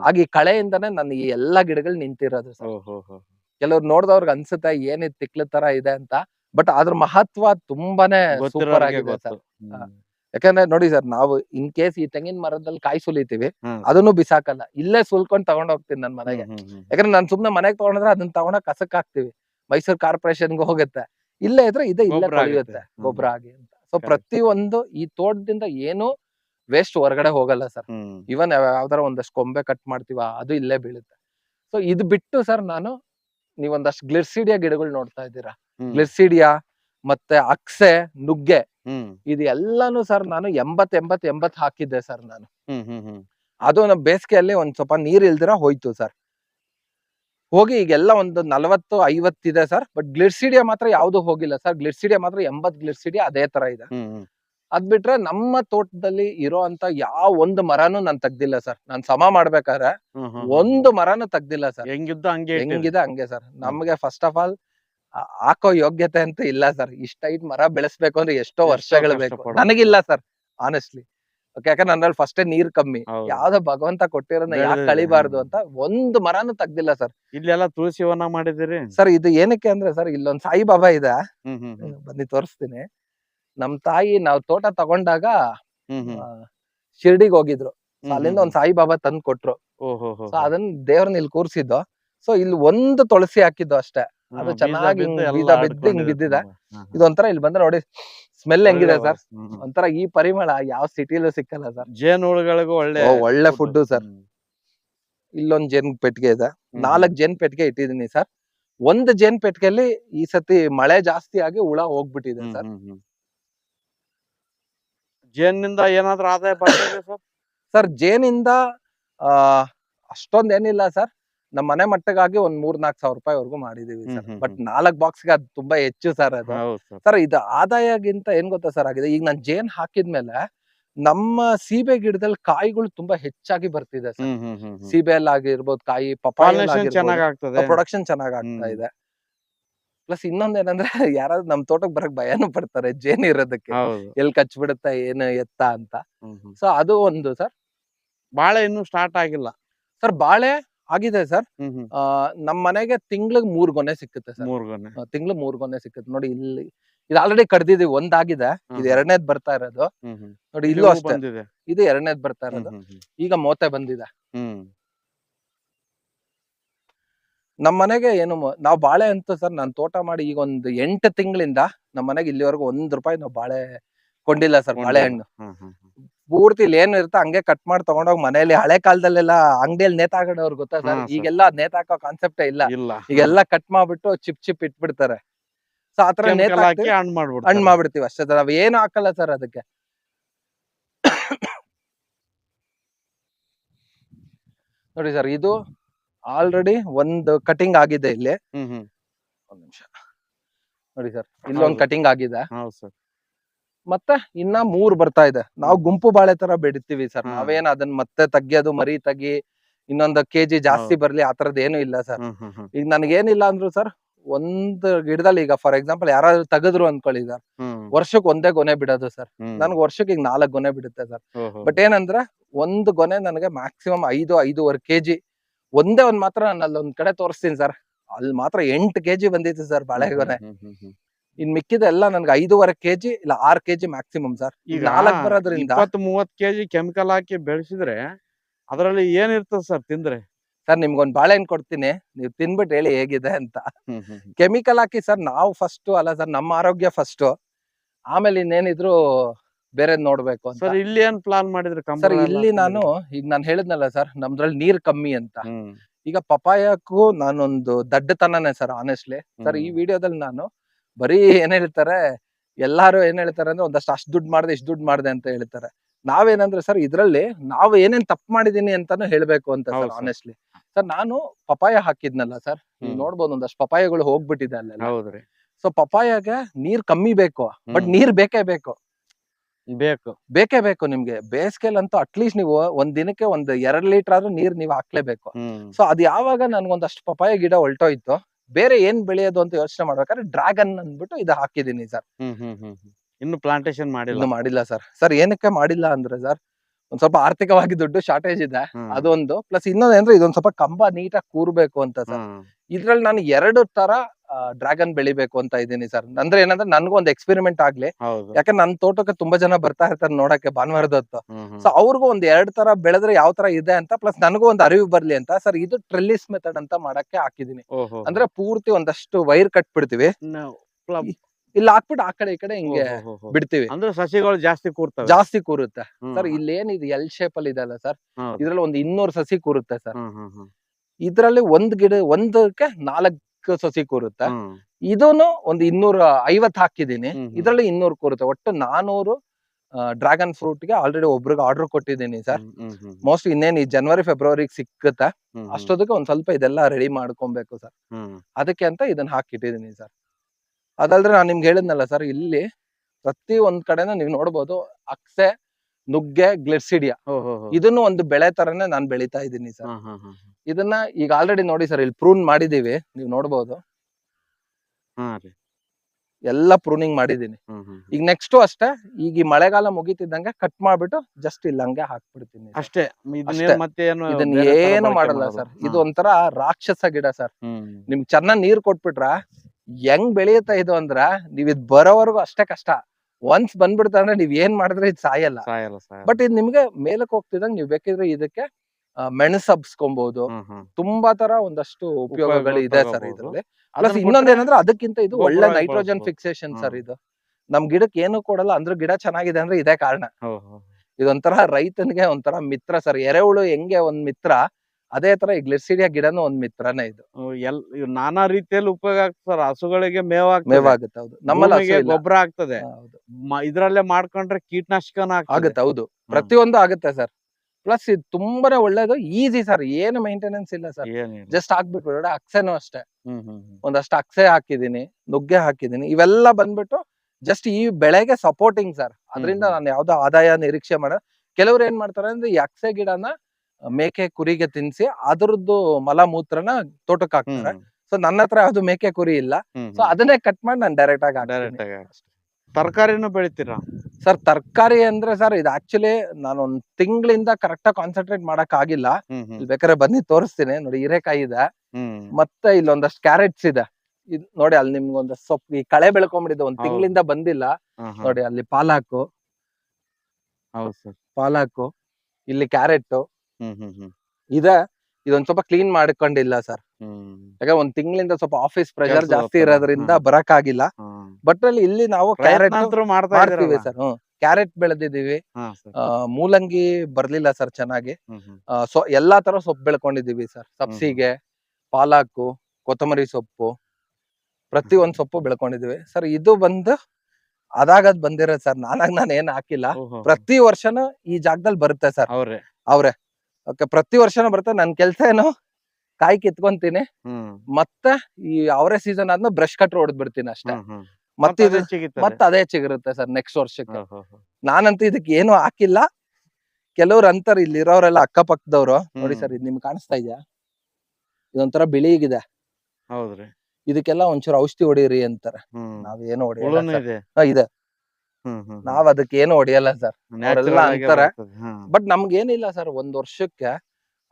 ಆಗ ಈ ಕಳೆಯಿಂದಾನೇ ನನ್ ಈ ಎಲ್ಲಾ ಗಿಡಗಳು ನಿಂತಿರೋದು ಸರ್. ಕೆಲವ್ರು ನೋಡ್ದವ್ರಿಗೆ ಅನ್ಸುತ್ತೆ ಏನಿದ್ ತಿಕ್ಲ ತರ ಇದೆ ಅಂತ ಬಟ್ ಅದ್ರ ಮಹತ್ವ ತುಂಬಾನೇ ಸೂಪರ್ ಆಗಿದೆ. ಸರ್. ಯಾಕಂದ್ರೆ ನೋಡಿ ಸರ್ ನಾವು ಇನ್ ಕೇಸ್ ಈ ತೆಂಗಿನ ಮರದಲ್ಲಿ ಕಾಯಿ ಸುಲಿತೀವಿ. ಅದನ್ನು ಬಿಸಾಕಲ್ಲ. ಇಲ್ಲೇ ಸುಲ್ಕೊಂಡ್ ತಗೊಂಡ್ ಹೋಗ್ತೀನಿ ನನ್ ಮನೆಗೆ. ಯಾಕಂದ್ರೆ ನಾನ್ ಸುಮ್ನೆ ಮನೆಗೆ ತಗೊಂಡ್ರೆ ಅದನ್ನ ತಗೊಂಡ ಕಸಕ್ ಹಾಕ್ತಿವಿ. ಮೈಸೂರು ಕಾರ್ಪೊರೇಷನ್ಗೆ ಹೋಗುತ್ತೆ. ಇಲ್ಲೇ ಇದ್ರೆ ಇದೆ ಇಲ್ಲೇ ಕಳಿಯುತ್ತೆ ಗೊಬ್ಬರ ಆಗಿ ಅಂತ. ಸೊ. ಪ್ರತಿ ಒಂದು ಈ ತೋಟದಿಂದ ಏನು ವೇಸ್ಟ್ ಹೊರಗಡೆ ಹೋಗಲ್ಲ ಸರ್. ಇವನ್ ಯಾವ್ದಾರ ಒಂದಷ್ಟು ಕೊಂಬೆ ಕಟ್ ಮಾಡ್ತೀವ ಅದು ಇಲ್ಲೇ ಬೀಳುತ್ತೆ. ಸೊ ಇದು ಬಿಟ್ಟು ಸರ್ ನಾನು ನೀವೊಂದಷ್ಟು ಗ್ಲಿರ್ಸಿಡಿಯಾ ಗಿಡಗಳು ನೋಡ್ತಾ ಇದ್ದೀರಾ. ಗ್ಲಿರ್ಸಿಡಿಯಾ ಮತ್ತೆ ಅಕ್ಸೆ ನುಗ್ಗೆ. ಇದು ಎಲ್ಲಾನು ಸರ್ ನಾನು ಎಂಬತ್ ಎಂಬತ್ ಎಂಬತ್ ಹಾಕಿದ್ದೆ ಸರ್ ನಾನು. ಅದು ನಮ್ಮ ಬೇಸಿಗೆಯಲ್ಲಿ ಒಂದ್ ಸ್ವಲ್ಪ ನೀರ್ ಇಲ್ದಿರ ಹೋಯ್ತು ಸರ್ ಹೋಗಿ ಈಗೆಲ್ಲ ಒಂದು ನಲವತ್ತು ಐವತ್ತಿದೆ ಸರ್ ಬಟ್ ಗ್ಲಿಡ್ಸಿಡಿಯಾ ಮಾತ್ರ ಯಾವ್ದು ಹೋಗಿಲ್ಲ ಸರ್ ಗ್ಲಿಡ್ಸಿಡಿಯಾ ಮಾತ್ರ ಎಂಬತ್ ಗ್ಲಿಡ್ಸಿಡಿಯಾ ಅದೇ ತರ ಇದೆ. ಅದ್ ಬಿಟ್ರೆ ನಮ್ಮ ತೋಟದಲ್ಲಿ ಇರೋ ಅಂತ ಯಾವ ಒಂದು ಮರನು ನಾನ್ ತೆಗ್ದಿಲ್ಲ ಸರ್ ನಾನ್ ಸಮ ಮಾಡ್ಬೇಕಾದ್ರೆ. ಒಂದು ಮರನು ತೆಗ್ದಿಲ್ಲ ಸರ್ ಹೆಂಗಿದ್ದ ಹಂಗೆ ಹೆಂಗಿದೆ ಹಂಗೆ ಸರ್ ನಮ್ಗೆ ಫಸ್ಟ್ ಆಫ್ ಆಲ್ ಹಾಕೋ ಯೋಗ್ಯತೆ ಅಂತ ಇಲ್ಲ ಸರ್. ಇಷ್ಟ ಐಟ್ ಮರ ಬೆಳೆಸ್ಬೇಕು ಅಂದ್ರೆ ಎಷ್ಟೋ ವರ್ಷಗಳು ಬೇಕು. ನನಗಿಲ್ಲ ಸರ್. ಆನೆಸ್ಟ್ಲಿ ಯಾಕಂದ್ರೆ ನನ್ನಲ್ಲಿ ಫಸ್ಟ್ ನೀರ್ ಕಮ್ಮಿ. ಯಾವ್ದೋ ಭಗವಂತ ಕೊಟ್ಟಿರೋನ ಯಾಕೆ ಕಳಿಬಾರ್ದು ಅಂತ ಒಂದು ಮರನು ತೆಗ್ದಿಲ್ಲ ಸರ್. ಇಲ್ಲೆಲ್ಲ ತುಳಸಿ ವನ ಮಾಡಿದಿರಿ ಸರ್ ಇದು ಏನಕ್ಕೆ ಅಂದ್ರೆ ಸರ್ ಇಲ್ಲೊಂದ್ ಸಾಯಿಬಾಬಾ ಇದೆ. ಹ್ಮ್ ಹ್ಮ್ ಹ್ಮ್. ಬನ್ನಿ ತೋರಿಸ್ತೀನಿ. ನಮ್ ತಾಯಿ ನಾವ್ ತೋಟ ತಗೊಂಡಾಗ ಶಿರ್ಡಿಗ್ ಹೋಗಿದ್ರು. ಅಲ್ಲಿಂದ ಒಂದ್ ಒಂದ್ ಸಾಯಿಬಾಬಾ ತಂದ್ ಕೊಟ್ರು ಅದನ್ನ ದೇವ್ರನ್ನ ಇಲ್ಲಿ ಕೂರ್ಸಿದ್ದು. ಸೊ ಇಲ್ಲಿ ಒಂದು ತುಳಸಿ ಹಾಕಿದ್ದು ಅಷ್ಟೇ. ಅದು ಚೆನ್ನಾಗಿ ಬೀಜ ಬಿದ್ದು ಹಿಂಗ್. ಬಿದ್ದಿದೆ. ಇದೊಂಥರ ಇಲ್ಲಿ ಬಂದ್ರೆ ನೋಡಿ ಸ್ಮೆಲ್ ಹೆಂಗಿದೆ ಸರ್. ಒಂಥರ ಈ ಪರಿಮಳ ಯಾವ ಸಿಟಿಲೂ ಸಿಕ್ಕಲ್ಲ ಸರ್ ಜೇನುಹುಳುಗಳಿಗೂ ಒಳ್ಳೆ ಒಳ್ಳೆ ಫುಡ್ ಸರ್. ಇಲ್ಲೊಂದ್ ಜೇನ್ ಪೆಟ್ಟಿಗೆ ಇದೆ. ನಾಲ್ಕ್ ಜೇನ್ ಪೆಟ್ಟಿಗೆ ಇಟ್ಟಿದೀನಿ ಸರ್ ಒಂದ್ ಜೇನ್ ಪೆಟ್ಟಿಗೆಲಿ ಈ ಸತಿ ಮಳೆ ಜಾಸ್ತಿ ಆಗಿ ಹುಳ ಹೋಗ್ಬಿಟ್ಟಿದೆ ಸರ್. ಜೇನಿಂದ ಏನಾದ್ರೂ ಆದಾಯ ಬರ್ತಿದೆ ಸರ್ ಸರ್ ಜೇನಿಂದ ಆ ಅಷ್ಟೊಂದ್ ಏನಿಲ್ಲ ಸರ್ ನಮ್ ಮನೆ ಮಟ್ಟಗಾಗಿ ಒಂದ್ ಮೂರ್ ನಾಲ್ಕ್ ಸಾವಿರ ರೂಪಾಯಿವರೆಗೂ ಮಾಡಿದೀವಿ ಸರ್. ಹ್ಮ್, ಬಟ್ ಹ್ಮ್. ನಾಲ್ಕ್ ಬಾಕ್ಸ್ಗೆ ಅದು ತುಂಬಾ ಹೆಚ್ಚು ಸರ್ ಅದು. ಹೌದು ಸರ್. ಸರ್ ಇದು ಆದಾಯಗಿಂತ ಏನ್ ಗೊತ್ತಾ ಸರ್ ಆಗಿದೆ? ಈಗ ನಾನ್ ಜೇನ್ ಹಾಕಿದ್ಮೇಲೆ ನಮ್ಮ ಸೀಬೆ ಗಿಡದಲ್ಲಿ ಕಾಯಿಗಳು ತುಂಬಾ ಹೆಚ್ಚಾಗಿ ಬರ್ತಿದೆ ಸರ್. ಹ್ಮ್ ಹ್ಮ್ ಹ್ಮ್ ಹ್ಮ್. ಸೀಬೆ ಅಲ್ಲಿ ಆಗಿರ್ಬೋದು ಕಾಯಿ ಪಾಲಿನೇಷನ್ ಚೆನ್ನಾಗ್ ಆಗ್ತದೆ ಪ್ರೊಡಕ್ಷನ್ ಚೆನ್ನಾಗ್ ಆಗ್ತಾ ಹ್ಮ್. ಇದೆ. ಪ್ಲಸ್ ಇನ್ನೊಂದ್ ಏನಂದ್ರೆ ಯಾರಾದ್ರೂ ನಮ್ ತೋಟಕ್ ಬರಕ್ ಭಯನೂ ಪಡ್ತಾರೆ ಜೇನ್ ಇರೋದಕ್ಕೆ. ಹೌದು. ಕಚ್ ಬಿಡುತ್ತಾ ಏನು ಎತ್ತ ಅಂತ. ಹ್ಮ್ ಹ್ಮ್. ಸೊ ಅದು ಒಂದು ಸರ್. ಬಾಳೆ ಇನ್ನೂ ಸ್ಟಾರ್ಟ್ ಆಗಿಲ್ಲ. ಸರ್ ಬಾಳೆ ಆಗಿದೆ ಸರ್. ನಮ್ ಮನೆಗೆ ತಿಂಗ್ಳಿಗ್ ಮೂರ್ ಗೊನೆ ಸಿಕ್ಕುತ್ತೆ ಸರ್. ಮೂರ್ ಗೊನೆ. ತಿಂಗ್ಳು ಮೂರ್ ಗೊನೆ ಸಿಕ್ಕುತ್ತೆ. ನೋಡಿ ಇಲ್ಲಿ ಇದು ಆಲ್ರೆಡಿ ಕಡ್ದಿದೀವಿ ಒಂದಾಗಿದೆ. ಇದು. ಎರಡನೇದ್ ಬರ್ತಾ ಇರೋದು. ನೋಡಿ ಇಲ್ಲಿ ಅಷ್ಟೇ. ಇದು ಎರಡನೇದ್ ಬರ್ತಾ ಇರೋದು. ಈಗ ಮೋತೆ ಬಂದಿದೆ. ನಮ್ ಮನೆಗೆ ಏನು ನಾವ್ ಬಾಳೆ ಅಂತ ಸರ್ ನಾನ್ ತೋಟ ಮಾಡಿ ಈಗ ಒಂದ್ ಎಂಟು ತಿಂಗಳಿಂದ ನಮ್ ಮನೆಗೆ ಇಲ್ಲಿವರೆಗೂ ಒಂದ್ ರೂಪಾಯಿ ನಾವು ಬಾಳೆ ಕೊಂಡಿಲ್ಲ ಸರ್ ಬಾಳೆಹಣ್ಣು. ಪೂರ್ತಿ ಏನು ಇರುತ್ತೆ ಹಂಗೆ ಕಟ್ ಮಾಡಿ ತಗೊಂಡೋಗಿ ಮನೇಲಿ ಹಳೆ ಕಾಲದಲ್ಲೆಲ್ಲ ಅಂಗಡಿಯಲ್ಲಿ ನೇತಾಕೊಂಡವ್ರು ಗೊತ್ತಾ ಸರ್. ಈಗೆಲ್ಲ ನೇತಾಕೋ ಕಾನ್ಸೆಪ್ಟೇ ಇಲ್ಲ. ಈಗೆಲ್ಲ ಕಟ್ ಮಾಡ್ಬಿಟ್ಟು ಚಿಪ್ ಚಿಪ್ ಇಟ್ಬಿಡ್ತಾರೆ. ಸೊ ಆತರ ಹಣ್ಣು ಮಾಡ್ಬಿಡ್ತೀವಿ ಅಷ್ಟೇ ಸರ್ ನಾವ್ ಏನು ಹಾಕಲ್ಲ ಸರ್ ಅದಕ್ಕೆ. ನೋಡಿ ಸರ್ ಇದು ಆಲ್ರೆಡಿ ಒಂದು ಕಟಿಂಗ್ ಆಗಿದೆ ಇಲ್ಲಿ. ಒಂದ್ ನಿಮಿಷ. ನೋಡಿ ಸರ್ ಇಲ್ಲೊಂದ್. ಕಟಿಂಗ್ ಆಗಿದೆ. ಹೌದು ಸರ್ ಮತ್ತೆ ಇನ್ನ ಮೂರ್ ಬರ್ತಾ ಇದೆ. ನಾವು ಗುಂಪು ಬಾಳೆ ತರ ಬೆಳಿತೀವಿ ಸರ್. ನಾವೇನ್ ಅದನ್ನ ಮತ್ತೆ ತೆಗಿಯೋದು ಮರಿ ತಗಿ ಇನ್ನೊಂದು ಕೆಜಿ ಜಾಸ್ತಿ ಬರ್ಲಿ ಆತರದ್ ಏನು ಇಲ್ಲ ಸರ್. ಈಗ ನನಗೇನಿಲ್ಲ ಅಂದ್ರು ಸರ್ ಒಂದ್ ಗಿಡದಲ್ಲಿ ಈಗ ಫಾರ್ ಎಕ್ಸಾಂಪಲ್ ಯಾರಾದ್ರೂ ತೆಗೆದ್ರು ಅನ್ಕೊಳ್ಳಿ ಸರ್. ವರ್ಷಕ್ ಒಂದೇ ಗೊನೆ ಬಿಡೋದು ಸರ್. ನನ್ಗ್ ವರ್ಷಕ್ಕೆ ಈಗ ನಾಲ್ಕ್ ಗೊನೆ ಬಿಡುತ್ತೆ ಸರ್. ಬಟ್ ಏನಂದ್ರೆ ಒಂದ್ ಗೊನೆ ನನಗೆ ಮ್ಯಾಕ್ಸಿಮಮ್ ಐದು ಐದೂವರೆ ಕೆಜಿ ಒಂದೇ ಒಂದ್ ಮಾತ್ರ ನಾನು ಅಲ್ಲೊಂದ್ ಕಡೆ ತೋರಿಸ್ತೀನಿ ಸರ್. ಅಲ್ಲಿ ಮಾತ್ರ ಎಂಟು ಕೆಜಿ ಬಂದಿತ್ತು ಸರ್ ಬಾಳೆಗೊನೆ ಹ್ಮ್ ಹ್ಮ್. ಇನ್ ಮಿಕ್ಕಿದ ಎಲ್ಲ ನನ್ಗೆ ಐದೂವರೆ ಕೆಜಿ ಇಲ್ಲ ಆರ್ ಕೆಜಿ ಮ್ಯಾಕ್ಸಿಮಮ್ ಸರ್ ಈಗ ನಾಲ್ಕು ಬರೋದ್ರಿಂದ ಇಪ್ಪತ್ತ್ ಮೂವತ್ ಕೆಜಿ ಕೆಮಿಕಲ್ ಹಾಕಿ ಬೆಳೆಸಿದ್ರೆ ಅದರಲ್ಲಿ ಏನಿರ್ತದೆ ಸರ್ ತಿಂದ್ರೆ? ಸರ್ ನಿಮ್ಗೊಂದ್ ಬಾಳೆಹಣ್ಣು ಕೊಡ್ತೀನಿ. ನೀವು ತಿನ್ಬಿಟ್ಟು ಹೇಳಿ ಹೇಗಿದೆ ಅಂತ. ಕೆಮಿಕಲ್ ಹಾಕಿ ಸರ್ ನಾವು ಫಸ್ಟ್ ಅಲ್ಲ ಸರ್ ನಮ್ಮ ಆರೋಗ್ಯ ಫಸ್ಟ್ ಆಮೇಲೆ ಇನ್ನೇನಿದ್ರು ಬೇರೆ ನೋಡ್ಬೇಕು ಅಂತ. ಸರ್ ಇಲ್ಲಿ ಏನ್ ಪ್ಲಾನ್ ಮಾಡಿದ್ರೆ ಸರ್ ಇಲ್ಲಿ ನಾನು ಈಗ ನಾನು ಹೇಳಿದ್ನಲ್ಲ ಸರ್ ನಮ್ದ್ರಲ್ಲಿ ನೀರ್ ಕಮ್ಮಿ ಅಂತ. ಈಗ ಪಪಾಯಕ್ಕೂ ನಾನೊಂದು ದಡ್ಡತನನೇ ಸರ್ ಆನೆಸ್ಟ್ಲಿ ಸರ್ ಈ ವಿಡಿಯೋದಲ್ಲಿ ನಾನು ಬರೀ ಏನ್ ಹೇಳ್ತಾರೆ ಎಲ್ಲಾರು ಏನ್ ಹೇಳ್ತಾರೆ ಅಂದ್ರೆ ಒಂದಷ್ಟು ಅಷ್ಟು ದುಡ್ಡು ಮಾಡ್ದೆ ಇಷ್ಟು ದುಡ್ಡು ಮಾಡ್ದೆ ಅಂತ ಹೇಳ್ತಾರೆ. ನಾವೇನಂದ್ರೆ ಸರ್ ಇದ್ರಲ್ಲಿ ನಾವು ಏನೇನ್ ತಪ್ಪು ಮಾಡಿದೀನಿ ಅಂತಾನು ಹೇಳ್ಬೇಕು ಅಂತ ಸರ್. Honestly sir. ನಾನು ಪಪಾಯ ಹಾಕಿದ್ನಲ್ಲ ಸರ್ ನೀವು. ನೋಡ್ಬೋದು ಒಂದಷ್ಟು ಪಪಾಯಗಳು ಹೋಗ್ಬಿಟ್ಟಿದೆ ಅಲ್ಲೆಲ್ಲ. ಹೌದ್ರಿ ಸೊ ಪಪಾಯಗೆ ನೀರ್ ಕಮ್ಮಿ ಬೇಕು ಬಟ್. ನೀರ್ ಬೇಕೇ ಬೇಕು. ಬೇಕು. ಬೇಕೇ ಬೇಕು ನಿಮ್ಗೆ. ಬೇಸಿಗೆಲಂತೂ ಅಟ್ಲೀಸ್ಟ್ ನೀವು ಒಂದ್ ದಿನಕ್ಕೆ ಒಂದ್ ಎರಡ್ ಲೀಟರ್ ಆದ್ರೂ ನೀರ್ ನೀವು ಹಾಕ್ಲೇಬೇಕು. ಸೊ ಅದ್ ಯಾವಾಗ ನನ್ಗೊಂದಷ್ಟು ಪಪಾಯ ಗಿಡ ಹೊಲ್ಟೋಯ್ತು ಬೇರೆ ಏನ್ ಬೆಳೆಯೋದು ಅಂತ ಯೋಚನೆ ಮಾಡ್ಬೇಕಾದ್ರೆ ಡ್ರ್ಯಾಗನ್ ಅಂದ್ಬಿಟ್ಟು ಇದು ಹಾಕಿದೀನಿ ಸರ್. ಇನ್ನು ಪ್ಲಾಂಟೇಶನ್ ಮಾಡಿಲ್ಲ. ಮಾಡಿಲ್ಲ ಸರ್. ಸರ್ ಏನಕ್ಕೆ ಮಾಡಿಲ್ಲ ಅಂದ್ರೆ ಸರ್ ಒಂದ್ ಸ್ವಲ್ಪ ಆರ್ಥಿಕವಾಗಿ ದುಡ್ಡು ಶಾರ್ಟೇಜ್ ಇದೆ. ಅದೊಂದು. ಪ್ಲಸ್ ಇನ್ನೊಂದ್ ಏನಂದ್ರೆ ಇದೊಂದ್ ಸ್ವಲ್ಪ ಕಂಬ ನೀಟಾಗಿ ಕೂರ್ಬೇಕು ಅಂತ ಸರ್. ಇದ್ರಲ್ಲಿ ನಾನು ಎರಡು ತರ ಡ್ರ್ಯಾಗನ್ ಬೆಳಿಬೇಕು ಅಂತ ಇದ್ದೀನಿ ಸರ್. ಅಂದ್ರೆ ಏನಂದ್ರೆ ನನ್ಗೂ ಒಂದು ಎಕ್ಸ್ಪೆರಿಮೆಂಟ್ ಆಗ್ಲಿ. ಹೌದು. ಯಾಕೆ ನನ್ ತೋಟಕ್ಕೆ ತುಂಬಾ ಜನ ಬರ್ತಾ ಇರ್ತಾರೆ ನೋಡಕ್ಕೆ ಭಾನುವಾರದ ಹೊತ್ತು. ಸೊ ಅವ್ರಿಗೂ ಒಂದ್ ಎರಡ್ ತರ ಬೆಳೆದ್ರೆ ಯಾವ ತರ ಇದೆ ಅಂತ ಪ್ಲಸ್ ನನಗೂ ಒಂದು ಅರಿವು ಬರ್ಲಿ ಅಂತ ಸರ್ ಇದು ಟ್ರೆಲ್ಲಿಸ್ ಮೆಥಡ್ ಅಂತ ಮಾಡಕ್ಕೆ ಹಾಕಿದೀನಿ ಅಂದ್ರೆ ಪೂರ್ತಿ ಒಂದಷ್ಟು ವೈರ್ ಕಟ್ ಬಿಡ್ತೀವಿ ಇಲ್ಲ ಹಾಕ್ಬಿಟ್ಟು ಆ ಕಡೆ ಈ ಕಡೆ ಹಿಂಗೆ. ಬಿಡ್ತೀವಿ. ಅಂದ್ರೆ ಸಸಿಗಳು ಜಾಸ್ತಿ ಕೂರ್ತವೆ. ಜಾಸ್ತಿ ಕೂರುತ್ತೆ. ಸರ್ ಇಲ್ಲಿ ಇದು ಎಲ್ ಶೇಪ್ ಅಲ್ಲಿ ಇದೆ ಅಲ್ಲ ಸರ್. ಇದ್ರಲ್ಲಿ ಒಂದು ಇನ್ನೂರು ಸಸಿ ಕೂರುತ್ತೆ ಸರ್. ಇದ್ರಲ್ಲಿ ಒಂದ್ ಗಿಡ ಒಂದಕ್ಕೆ ನಾಲ್ಕು ಸಸಿ ಕೂರುತ್ತೆ. ಇದೂನು ಒಂದು ಇನ್ನೂರ ಐವತ್ ಹಾಕಿದೀನಿ. ಇದ್ರಲ್ಲಿ ಇನ್ನೂರು ಕೂರುತ್ತೆ. ಒಟ್ಟು ನಾನೂರು ಡ್ರ್ಯಾಗನ್ ಫ್ರೂಟ್ಗೆ ಆಲ್ರೆಡಿ ಒಬ್ರಿಗೆ ಆರ್ಡರ್ ಕೊಟ್ಟಿದ್ದೀನಿ ಸರ್. ಮೋಸ್ಟ್ ಇನ್ನೇನ್ ಈ ಜನವರಿ ಫೆಬ್ರವರಿಗೆ ಸಿಕ್ಕುತ್ತೆ. ಅಷ್ಟೊದಕ್ಕೆ ಒಂದ್ ಸ್ವಲ್ಪ ಇದೆಲ್ಲ ರೆಡಿ ಮಾಡ್ಕೊಬೇಕು ಸರ್. ಅದಕ್ಕೆ ಅಂತ ಇದನ್ನ ಹಾಕಿಟ್ಟಿದೀನಿ ಸರ್. ಅದಲ್ದ್ರೆ ನಾನು ನಿಮ್ಗೆ ಹೇಳಿದ್ನಲ್ಲ ಸರ್ ಇಲ್ಲಿ ಪ್ರತಿ ಒಂದ್ ಕಡೆನ ನೀವು ನೋಡ್ಬೋದು ಅಕ್ಸೆ ನುಗ್ಗೆ ಓಹೋ. ಇದನ್ನು ಒಂದು ಬೆಳೆ ತರನೇ ನಾನು ಬೆಳಿತಾ ಇದ್ದೀನಿ ಸರ್. ಇದನ್ನ ಈಗ ಆಲ್ರೆಡಿ ನೋಡಿ ಸರ್ ಇಲ್ಲಿ ಪ್ರೂನ್ ಮಾಡಿದೀವಿ ನೀವು ನೋಡಬಹುದು ಎಲ್ಲ ಪ್ರೂನಿಂಗ್ ಮಾಡಿದೀನಿ. ಈಗ ನೆಕ್ಸ್ಟ್ ಅಷ್ಟೇ ಈಗ ಈ ಮಳೆಗಾಲ ಮುಗಿತಿದ್ದಂಗೆ ಕಟ್ ಮಾಡ್ಬಿಟ್ಟು ಜಸ್ಟ್ ಇಲ್ಲಿ ಹಂಗೆ ಹಾಕ್ಬಿಡ್ತೀನಿ ಅಷ್ಟೇ ಇದನ್ನ ಏನು ಮಾಡಲ್ಲ ಸರ್. ಇದು ಒಂಥರ ರಾಕ್ಷಸ ಗಿಡ ಸರ್. ನಿಮ್ಗೆ ಚೆನ್ನಾಗ್ ನೀರ್ ಕೊಟ್ಬಿಟ್ರ ಹೆಂಗ್ ಬೆಳೆಯುತ್ತ ಇದು ಅಂದ್ರ ನೀವ್ ಇದ್ ಬರೋವರೆಗೂ ಅಷ್ಟೇ ಕಷ್ಟ. ಒನ್ಸ್ ಬಂದ್ಬಿಡ್ತ ಅಂದ್ರೆ ನೀವ್ ಏನ್ ಮಾಡಿದ್ರೆ ಇದು ಸಾಯಲ್ಲ. ಸಾಯಲ್ಲ ಸಾಯಲ್ಲ. ಬಟ್ ಇದು ನಿಮ್ಗೆ ಮೇಲಕ್ ಹೋಗ್ತಿದಂಗ್ ನೀವ್ ಬೇಕಿದ್ರೆ ಇದಕ್ಕೆ ಮೆಣಸು ಹಬ್ಸ್ಕೊಬಹುದು. ತುಂಬಾ ತರ ಒಂದಷ್ಟು ಉಪಯೋಗಗಳು ಇದೆ ಸರ್ ಇದರಲ್ಲಿ. ಪ್ಲಸ್ ಅದನ್ನ ಇನ್ನೊಂದ್ ಏನಂದ್ರೆ ಅದಕ್ಕಿಂತ ಇದು ಒಳ್ಳೆ ನೈಟ್ರೋಜನ್ ಫಿಕ್ಸೇಷನ್ ಸರ್ ಇದು. ನಮ್ ಗಿಡಕ್ಕೆ ಏನು ಕೊಡಲ್ಲ ಅಂದ್ರೆ ಗಿಡ ಚೆನ್ನಾಗಿದೆ ಅಂದ್ರೆ ಇದೇ ಕಾರಣ. ಇದೊಂಥರ ರೈತನಿಗೆ ಒಂಥರ ಮಿತ್ರ ಸರ್. ಎರೆಹುಳು ಹೆಂಗೆ ಒಂದ್ ಮಿತ್ರ ಅದೇ ತರ ಈ ಗ್ಲಿರ್ಸಿಡಿಯಾ ಗಿಡನೂ ಒಂದ್ ಮಿತ್ರನೇ ಇದು. ಎಲ್ ಇವ್ ನಾನಾ ರೀತಿಯಲ್ಲಿ ಉಪಯೋಗ ಆಗ್ತದೆ ಸರ್. ಹಸುಗಳಿಗೆ ಮೇವ್ ಮೇವಾಗುತ್ತೆ ಹೌದು. ನಮ್ಮಲ್ಲಿ ಹಸು ಇಲ್ಲ. ಗೊಬ್ಬರ ಆಗ್ತದೆ. ಹಾ, ಹೌದು. ಮ- ಇದ್ರಲ್ಲೇ ಮಾಡ್ಕೊಂಡ್ರೆ ಕೀಟನಾಶಕನ ಆಗ್ತದೆ. ಆಗುತ್ತೆ ಹೌದು. ಪ್ರತಿಯೊಂದು ಆಗುತ್ತೆ ಸರ್. ಪ್ಲಸ್ ಇದು ತುಂಬಾನೇ ಒಳ್ಳೇದು ಈಸಿ ಸರ್. ಏನು ಮೇಂಟೆನೆನ್ಸ್ ಇಲ್ಲ ಸರ್. ಏನಿಲ್ಲ. ಜಸ್ಟ್ ಹಾಕ್ಬಿಟ್ಟು ಅಕ್ಸೆನೂ ಅಷ್ಟೇ. ಹ್ಮ್ ಹ್ಮ್ ಹ್ಮ್. ಒಂದಷ್ಟು ಅಕ್ಸೆ ಹಾಕಿದೀನಿ ನುಗ್ಗೆ ಹಾಕಿದೀನಿ ಇವೆಲ್ಲ ಬಂದ್ಬಿಟ್ಟು ಜಸ್ಟ್ ಈ ಬೆಳೆಗೆ ಸಪೋರ್ಟಿಂಗ್ ಸರ್. ಅದರಿಂದ ಹ್ಮ್. ನಾನು ಯಾವ್ದೋ ಆದಾಯ ನಿರೀಕ್ಷೆ ಮಾಡ ಕೆಲವ್ರು ಏನ್ ಮಾಡ್ತಾರೆ ಅಂದ್ರೆ ಈ ಅಕ್ಸೆ ಗಿಡನ ಮೇಕೆ ಕುರಿಗೆ ತಿನ್ಸಿ ಅದರದ್ದು ಮಲ ಮೂತ್ರನ ತೋಟಕ್ಕೆ ಹಾಕ್ತಾರೆ ಸೊ ನನ್ನ ಹತ್ರ ಯಾವ್ದು ಮೇಕೆ ಕುರಿ ಇಲ್ಲ. ಸೊ ಅದನ್ನೇ ಕಟ್ ಮಾಡಿ ನಾನು ಡೈರೆಕ್ಟ್ ಆಗಿ ಡೈರೆಕ್ಟ್ ಆಗಿ ತರಕಾರಿನೂ ಬೆಳಿತೀರಾ? ಸರ್ ತರಕಾರಿ ಅಂದ್ರೆ ಸರ್ ಇದು ಆಕ್ಚುಲಿ ನಾನು ಒಂದ್ ತಿಂಗಳಿಂದ ಕರೆಕ್ಟ್ ಆಗಿ ಕಾನ್ಸಂಟ್ರೇಟ್ ಮಾಡಕ್ ಆಗಿಲ್ಲ. ಬೇಕಾದ್ರೆ ಬನ್ನಿ ತೋರಿಸ್ತೀನಿ. ನೋಡಿ ಹೀರೆಕಾಯಿ ಇದೆ. ಮತ್ತೆ ಇಲ್ಲೊಂದಷ್ಟು ಕ್ಯಾರೆಟ್ಸ್ ಇದೆ. ಇದ್ ನೋಡಿ ಅಲ್ಲಿ ನಿಮ್ಗೆ ಒಂದಷ್ಟು ಸೊಪ್ಪು ಈ ಕಳೆ ಬೆಳ್ಕೊಂಬಿಟ್ಟಿದೆ ಒಂದ್ ತಿಂಗಳಿಂದ ಬಂದಿಲ್ಲ. ನೋಡಿ ಅಲ್ಲಿ ಪಾಲಾಕು. ಪಾಲಾಕು. ಇಲ್ಲಿ ಕ್ಯಾರೆಟ್ ಇದೆ ಇದೊಂದ್ ಸ್ವಲ್ಪ ಕ್ಲೀನ್ ಮಾಡ್ಕೊಂಡಿಲ್ಲ ಸರ್ ಯಾಕಂದ್ರೆ ಒಂದ್ ತಿಂಗಳಿಂದ ಸ್ವಲ್ಪ ಆಫೀಸ್ ಪ್ರೆಷರ್ ಜಾಸ್ತಿ ಇರೋದ್ರಿಂದ. ಬರಕ್ ಆಗಿಲ್ಲ. ಬಟ್ ಅಲ್ಲಿ ಇಲ್ಲಿ ನಾವು ಕ್ಯಾರೆಟ್ ಮಾಡ್ತೀವಿ ಸರ್ ಕ್ಯಾರೆಟ್ ಬೆಳೆದಿದೀವಿ ಆ, ಮೂಲಂಗಿ ಬರ್ಲಿಲ್ಲ ಸರ್ ಚೆನ್ನಾಗಿ. ಸೊ ಎಲ್ಲಾ ತರ ಸೊಪ್ಪು ಬೆಳ್ಕೊಂಡಿದೀವಿ ಸರ್ ಸಬ್ಸಿಗೆ ಪಾಲಾಕು ಕೊತ್ತಂಬರಿ ಸೊಪ್ಪು ಪ್ರತಿ ಒಂದ್ ಸೊಪ್ಪು ಬೆಳ್ಕೊಂಡಿದೀವಿ ಸರ್ ಇದು ಬಂದು ಅದಾಗದ್ ಬಂದಿರೋದು ಸರ್ ನಾನಾಗ ನಾನು ಏನ್ ಹಾಕಿಲ್ಲ ಪ್ರತಿ ವರ್ಷನೂ ಈ ಜಾಗದಲ್ಲಿ ಬರುತ್ತೆ ಸರ್ ಅವ್ರೆ. ಅವ್ರೆ. ಓಕೆ ಪ್ರತಿ ವರ್ಷನೂ ಬರುತ್ತೆ. ನನ್ ಕೆಲ್ಸ ಏನು? ಕಾಯಿ ಕಿತ್ಕೊಂತೀನಿ. ಮತ್ತೆ ಈ ಅವರೇ ಸೀಸನ್ ಆದ್ಮೇಲೆ ಬ್ರಷ್ ಕಟ್ರ್ ಹೊಡೆದ್ ಬಿಡ್ತೀನಿ ಅಷ್ಟೇ ಮತ್ತೆ. ಮತ್ತೆ ಅದೇ ಹೆಚ್ಚಿಗಿರುತ್ತೆ ಸರ್ ನೆಕ್ಸ್ಟ್ ವರ್ಷಕ್ಕೆ. ನಾನಂತೂ ಇದಕ್ಕೆ ಏನು ಹಾಕಿಲ್ಲ. ಕೆಲವ್ರು ಅಂತಾರೆ ಇಲ್ಲಿ ಇರೋರೆಲ್ಲ ಅಕ್ಕಪಕ್ಕದವ್ರು. ನೋಡಿ ಸರ್ ಇದು ನಿಮ್ಗೆ ಕಾಣಿಸ್ತಾ ಇದೆಯಾ? ಇದೊಂಥರ ಬಿಳಿಗಿದೆ ಹೌದ್ರಿ. ಇದಕ್ಕೆಲ್ಲ ಒಂಚೂರು ಔಷಧಿ ಹೊಡೀರಿ ಅಂತಾರೆ. ನಾವೇನು ಹೊಡಿ ಇದೆ. ನಾವ್ ಅದಕ್ಕೆ ಏನು ಹೊಡಿಯಲ್ಲ ಸರ್. ಅಂತಾರೆ. ಬಟ್ ನಮ್ಗೆ ಏನಿಲ್ಲ ಸರ್ ಒಂದ್ ವರ್ಷಕ್ಕೆ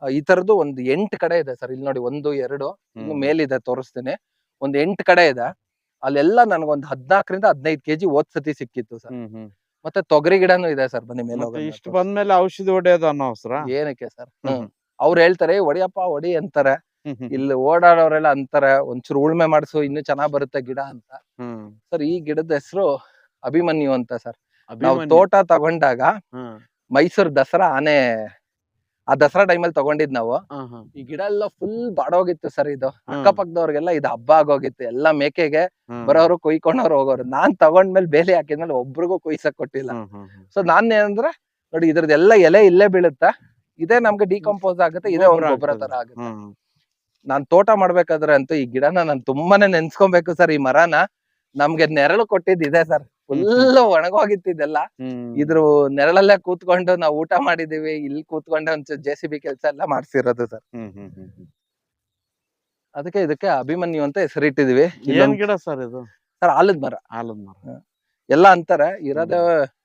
ಈ ತರದ್ದು ಒಂದ್ ಎಂಟ್ ಕಡೆ ಇದೆ ಸರ್. ಇಲ್ಲಿ ನೋಡಿ ಒಂದು ಎರಡು ಇನ್ನು ಮೇಲಿದೆ ತೋರಿಸ್ತೀನಿ. ಒಂದ್ ಎಂಟ್ ಕಡೆ ಇದೆ. ಅಲ್ಲೆಲ್ಲ ನನ್ಗೊಂದ್ ಹದ್ನಾಲ್ಕರಿಂದ ಹದಿನೈದು ಕೆಜಿ ಓದ್ ಸತಿ ಸಿಕ್ಕಿತ್ತು ಸರ್. ಮತ್ತೆ ತೊಗರಿ ಗಿಡನೂ ಇದೆ ಸರ್ ಬನ್ನಿ ಮೇಲೆ ಇಷ್ಟು ಬಂದ್ಮೇಲೆ ಔಷಧಿ ಹೊಡೆಯೋದು ಅನ್ನೋ ಅವಸರ? ಏನಕ್ಕೆ ಸರ್? ಹ್ಮ್ ಅವ್ರು ಹೇಳ್ತಾರೆ "ಏ, ಹೊಡಿಯಪ್ಪ ಹೊಡಿ ಅಂತಾರೆ. ಇಲ್ಲಿ ಓಡಾಡೋರೆಲ್ಲ ಅಂತಾರೆ ಒಂಚೂರು ಉಳ್ಮೆ ಮಾಡಿಸು ಇನ್ನು ಚೆನ್ನಾಗ್ ಬರುತ್ತೆ ಗಿಡ ಅಂತ. ಸರ್ ಈ ಗಿಡದ ಹೆಸರು ಅಭಿಮನ್ಯು ಅಂತ ಸರ್. ನಾವು ತೋಟ ತಗೊಂಡಾಗ ಮೈಸೂರ್ ದಸರಾ ಆನೆ ಆ ದಸರಾ ಟೈಮಲ್ಲಿ ತಗೊಂಡಿದ್ ನಾವು. ಈ ಗಿಡ ಎಲ್ಲ ಫುಲ್ ಬಾಡೋಗಿತ್ತು ಸರ್ ಇದು. ಅಕ್ಕಪಕ್ಕದವ್ರಿಗೆಲ್ಲ ಇದು ಹಬ್ಬ ಆಗೋಗಿತ್ತು. ಎಲ್ಲ ಮೇಕೆಗೆ ಬರೋರು ಕುಯ್ಕೊಂಡವ್ರು ಹೋಗೋರು. ನಾನ್ ತಗೊಂಡ್ಮೇಲೆ ಬೇಲಿ ಹಾಕಿದ್ಮೇಲೆ ಒಬ್ರಿಗೂ ಕೊಯ್ಸಕ್ ಕೊಟ್ಟಿಲ್ಲ. ಸೊ ನಾನ್ ಏನಂದ್ರೆ ನೋಡಿ ಇದ್ರದ್ದೆಲ್ಲ ಎಲೆ ಇಲ್ಲೇ ಬೀಳುತ್ತ? ಇದೇ ನಮ್ಗೆ ಡಿಕಂಪೋಸ್ ಆಗುತ್ತೆ ಇದೇ ಒಂದು ಗೊಬ್ಬರ ತರ ಆಗುತ್ತೆ. ನಾನ್ ತೋಟ ಮಾಡ್ಬೇಕಾದ್ರೆ ಅಂತೂ ಈ ಗಿಡನ ನಾನ್ ತುಂಬಾನೇ ನೆನ್ಸ್ಕೊಬೇಕು ಸರ್ ಈ ಮರನ. ನಮ್ಗೆ ನೆರಳು ಕೊಟ್ಟಿದ್ ಇದೆ ಸರ್. ಫುಲ್ ಒಣಗೋಗಿತ್ತು ಇದೆಲ್ಲ ಇದ್ರ ನೆರಳಲ್ಲೇ ಕೂತ್ಕೊಂಡು ನಾವು ಊಟ ಮಾಡಿದೀವಿ ಇಲ್ಲಿ ಕೂತ್ಕೊಂಡು ಒಂಚೂರು ಜೆ ಸಿ ಬಿ ಕೆಲಸ ಎಲ್ಲ ಮಾಡ್ಸಿರೋದು ಸರ್. ಅದಕ್ಕೆ ಇದಕ್ಕೆ ಅಭಿಮನ್ಯು ಅಂತ ಹೆಸರಿಟ್ಟಿದೀವಿ. ಏನ್ ಗಿಡ ಸರ್ ಇದು? ಸರ್ ಆಲದ ಮರ. ಆಲದ ಮರ. ಎಲ್ಲ ಅಂತಾರೆ ಇರೋದೇ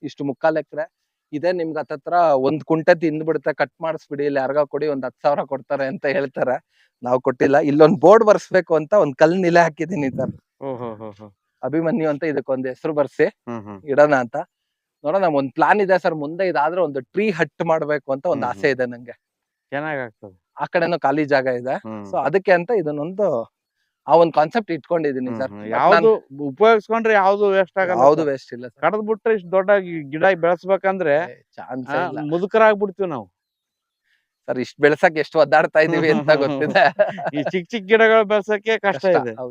ಇಷ್ಟು ಮುಕ್ಕಾಲ್ ಎಕರೆ. ಇದೇ ನಿಮ್ಗೆ ಹತ್ತತ್ರ ಒಂದ್ ಕುಂಟೆ ತಿಂದ್ಬಿಡುತ್ತೆ ಕಟ್ ಮಾಡಿಸ್ಬಿಡಿ ಇಲ್ಲಿ ಯಾರಿಗ ಕೊಡಿ ಒಂದ್ ಹತ್ ಸಾವಿರ ಕೊಡ್ತಾರೆ ಅಂತ ಹೇಳ್ತಾರೆ. ನಾವು ಕೊಟ್ಟಿಲ್ಲ ಇಲ್ಲೊಂದ್ ಬೋರ್ಡ್ ಬರ್ಸ್ಬೇಕು ಅಂತ ಒಂದ್ ಕಲ್ ನಿಲೆ ಹಾಕಿದೀನಿ ಸರ್. ಓಹೋ ಹೋ ಹೋ. ಅಭಿಮನ್ಯು ಅಂತ ಇದಕ್ಕೊಂದು ಹೆಸರು ಬರ್ಸಿ ಇಡೋಣ ಅಂತ. ನೋಡೋಣ ಒಂದ್ ಪ್ಲಾನ್ ಇದೆ ಸರ್ ಮುಂದೆ ಇದಾದ್ರೆ ಒಂದು ಟ್ರೀ ಹಟ್ ಮಾಡ್ಬೇಕು ಅಂತ ಒಂದ್ ಆಸೆ ಇದೆ ನಂಗೆ. ಚೆನ್ನಾಗಾಗ್ತದೆ ಆ ಕಡೆನೂ ಖಾಲಿ ಜಾಗ ಇದೆ. ಸೊ ಅದಕ್ಕೆ ಅಂತ ಇದನ್ನೊಂದು ಆ ಒಂದ್ ಕಾನ್ಸೆಪ್ಟ್ ಇಟ್ಕೊಂಡಿದೀನಿ ಸರ್. ಯಾವ್ದು ಉಪಯೋಗಿಸ್ಕೊಂಡ್ರೆ ಯಾವ್ದು ವೇಸ್ಟ್ ಆಗಲ್ಲ ಯಾವ್ದು ವೇಸ್ಟ್ ಇಲ್ಲ ಸರ್. ಕಡದ್ ಬಿಟ್ರೆ ಇಷ್ಟು ದೊಡ್ಡ ಗಿಡ ಬೆಳೆಸ್ಬೇಕಂದ್ರೆ ಮುದುಕರಾಗ್ಬಿಡ್ತೀವಿ ನಾವು. ಸರ್ ಇಷ್ಟ್ ಬೆಳ್ಸಕ್ ಎಷ್ಟು ಒದ್ದಾಡ್ತಾ ಇದೀವಿ ಅಂತ ಗೊತ್ತಿದೆ. ಈ ಚಿಕ್ಕ ಚಿಕ್ಕ ಗಿಡಗಳು ಬೆಳ್ಸಕ್ಕೆ ಕಷ್ಟ. ಇದೆ.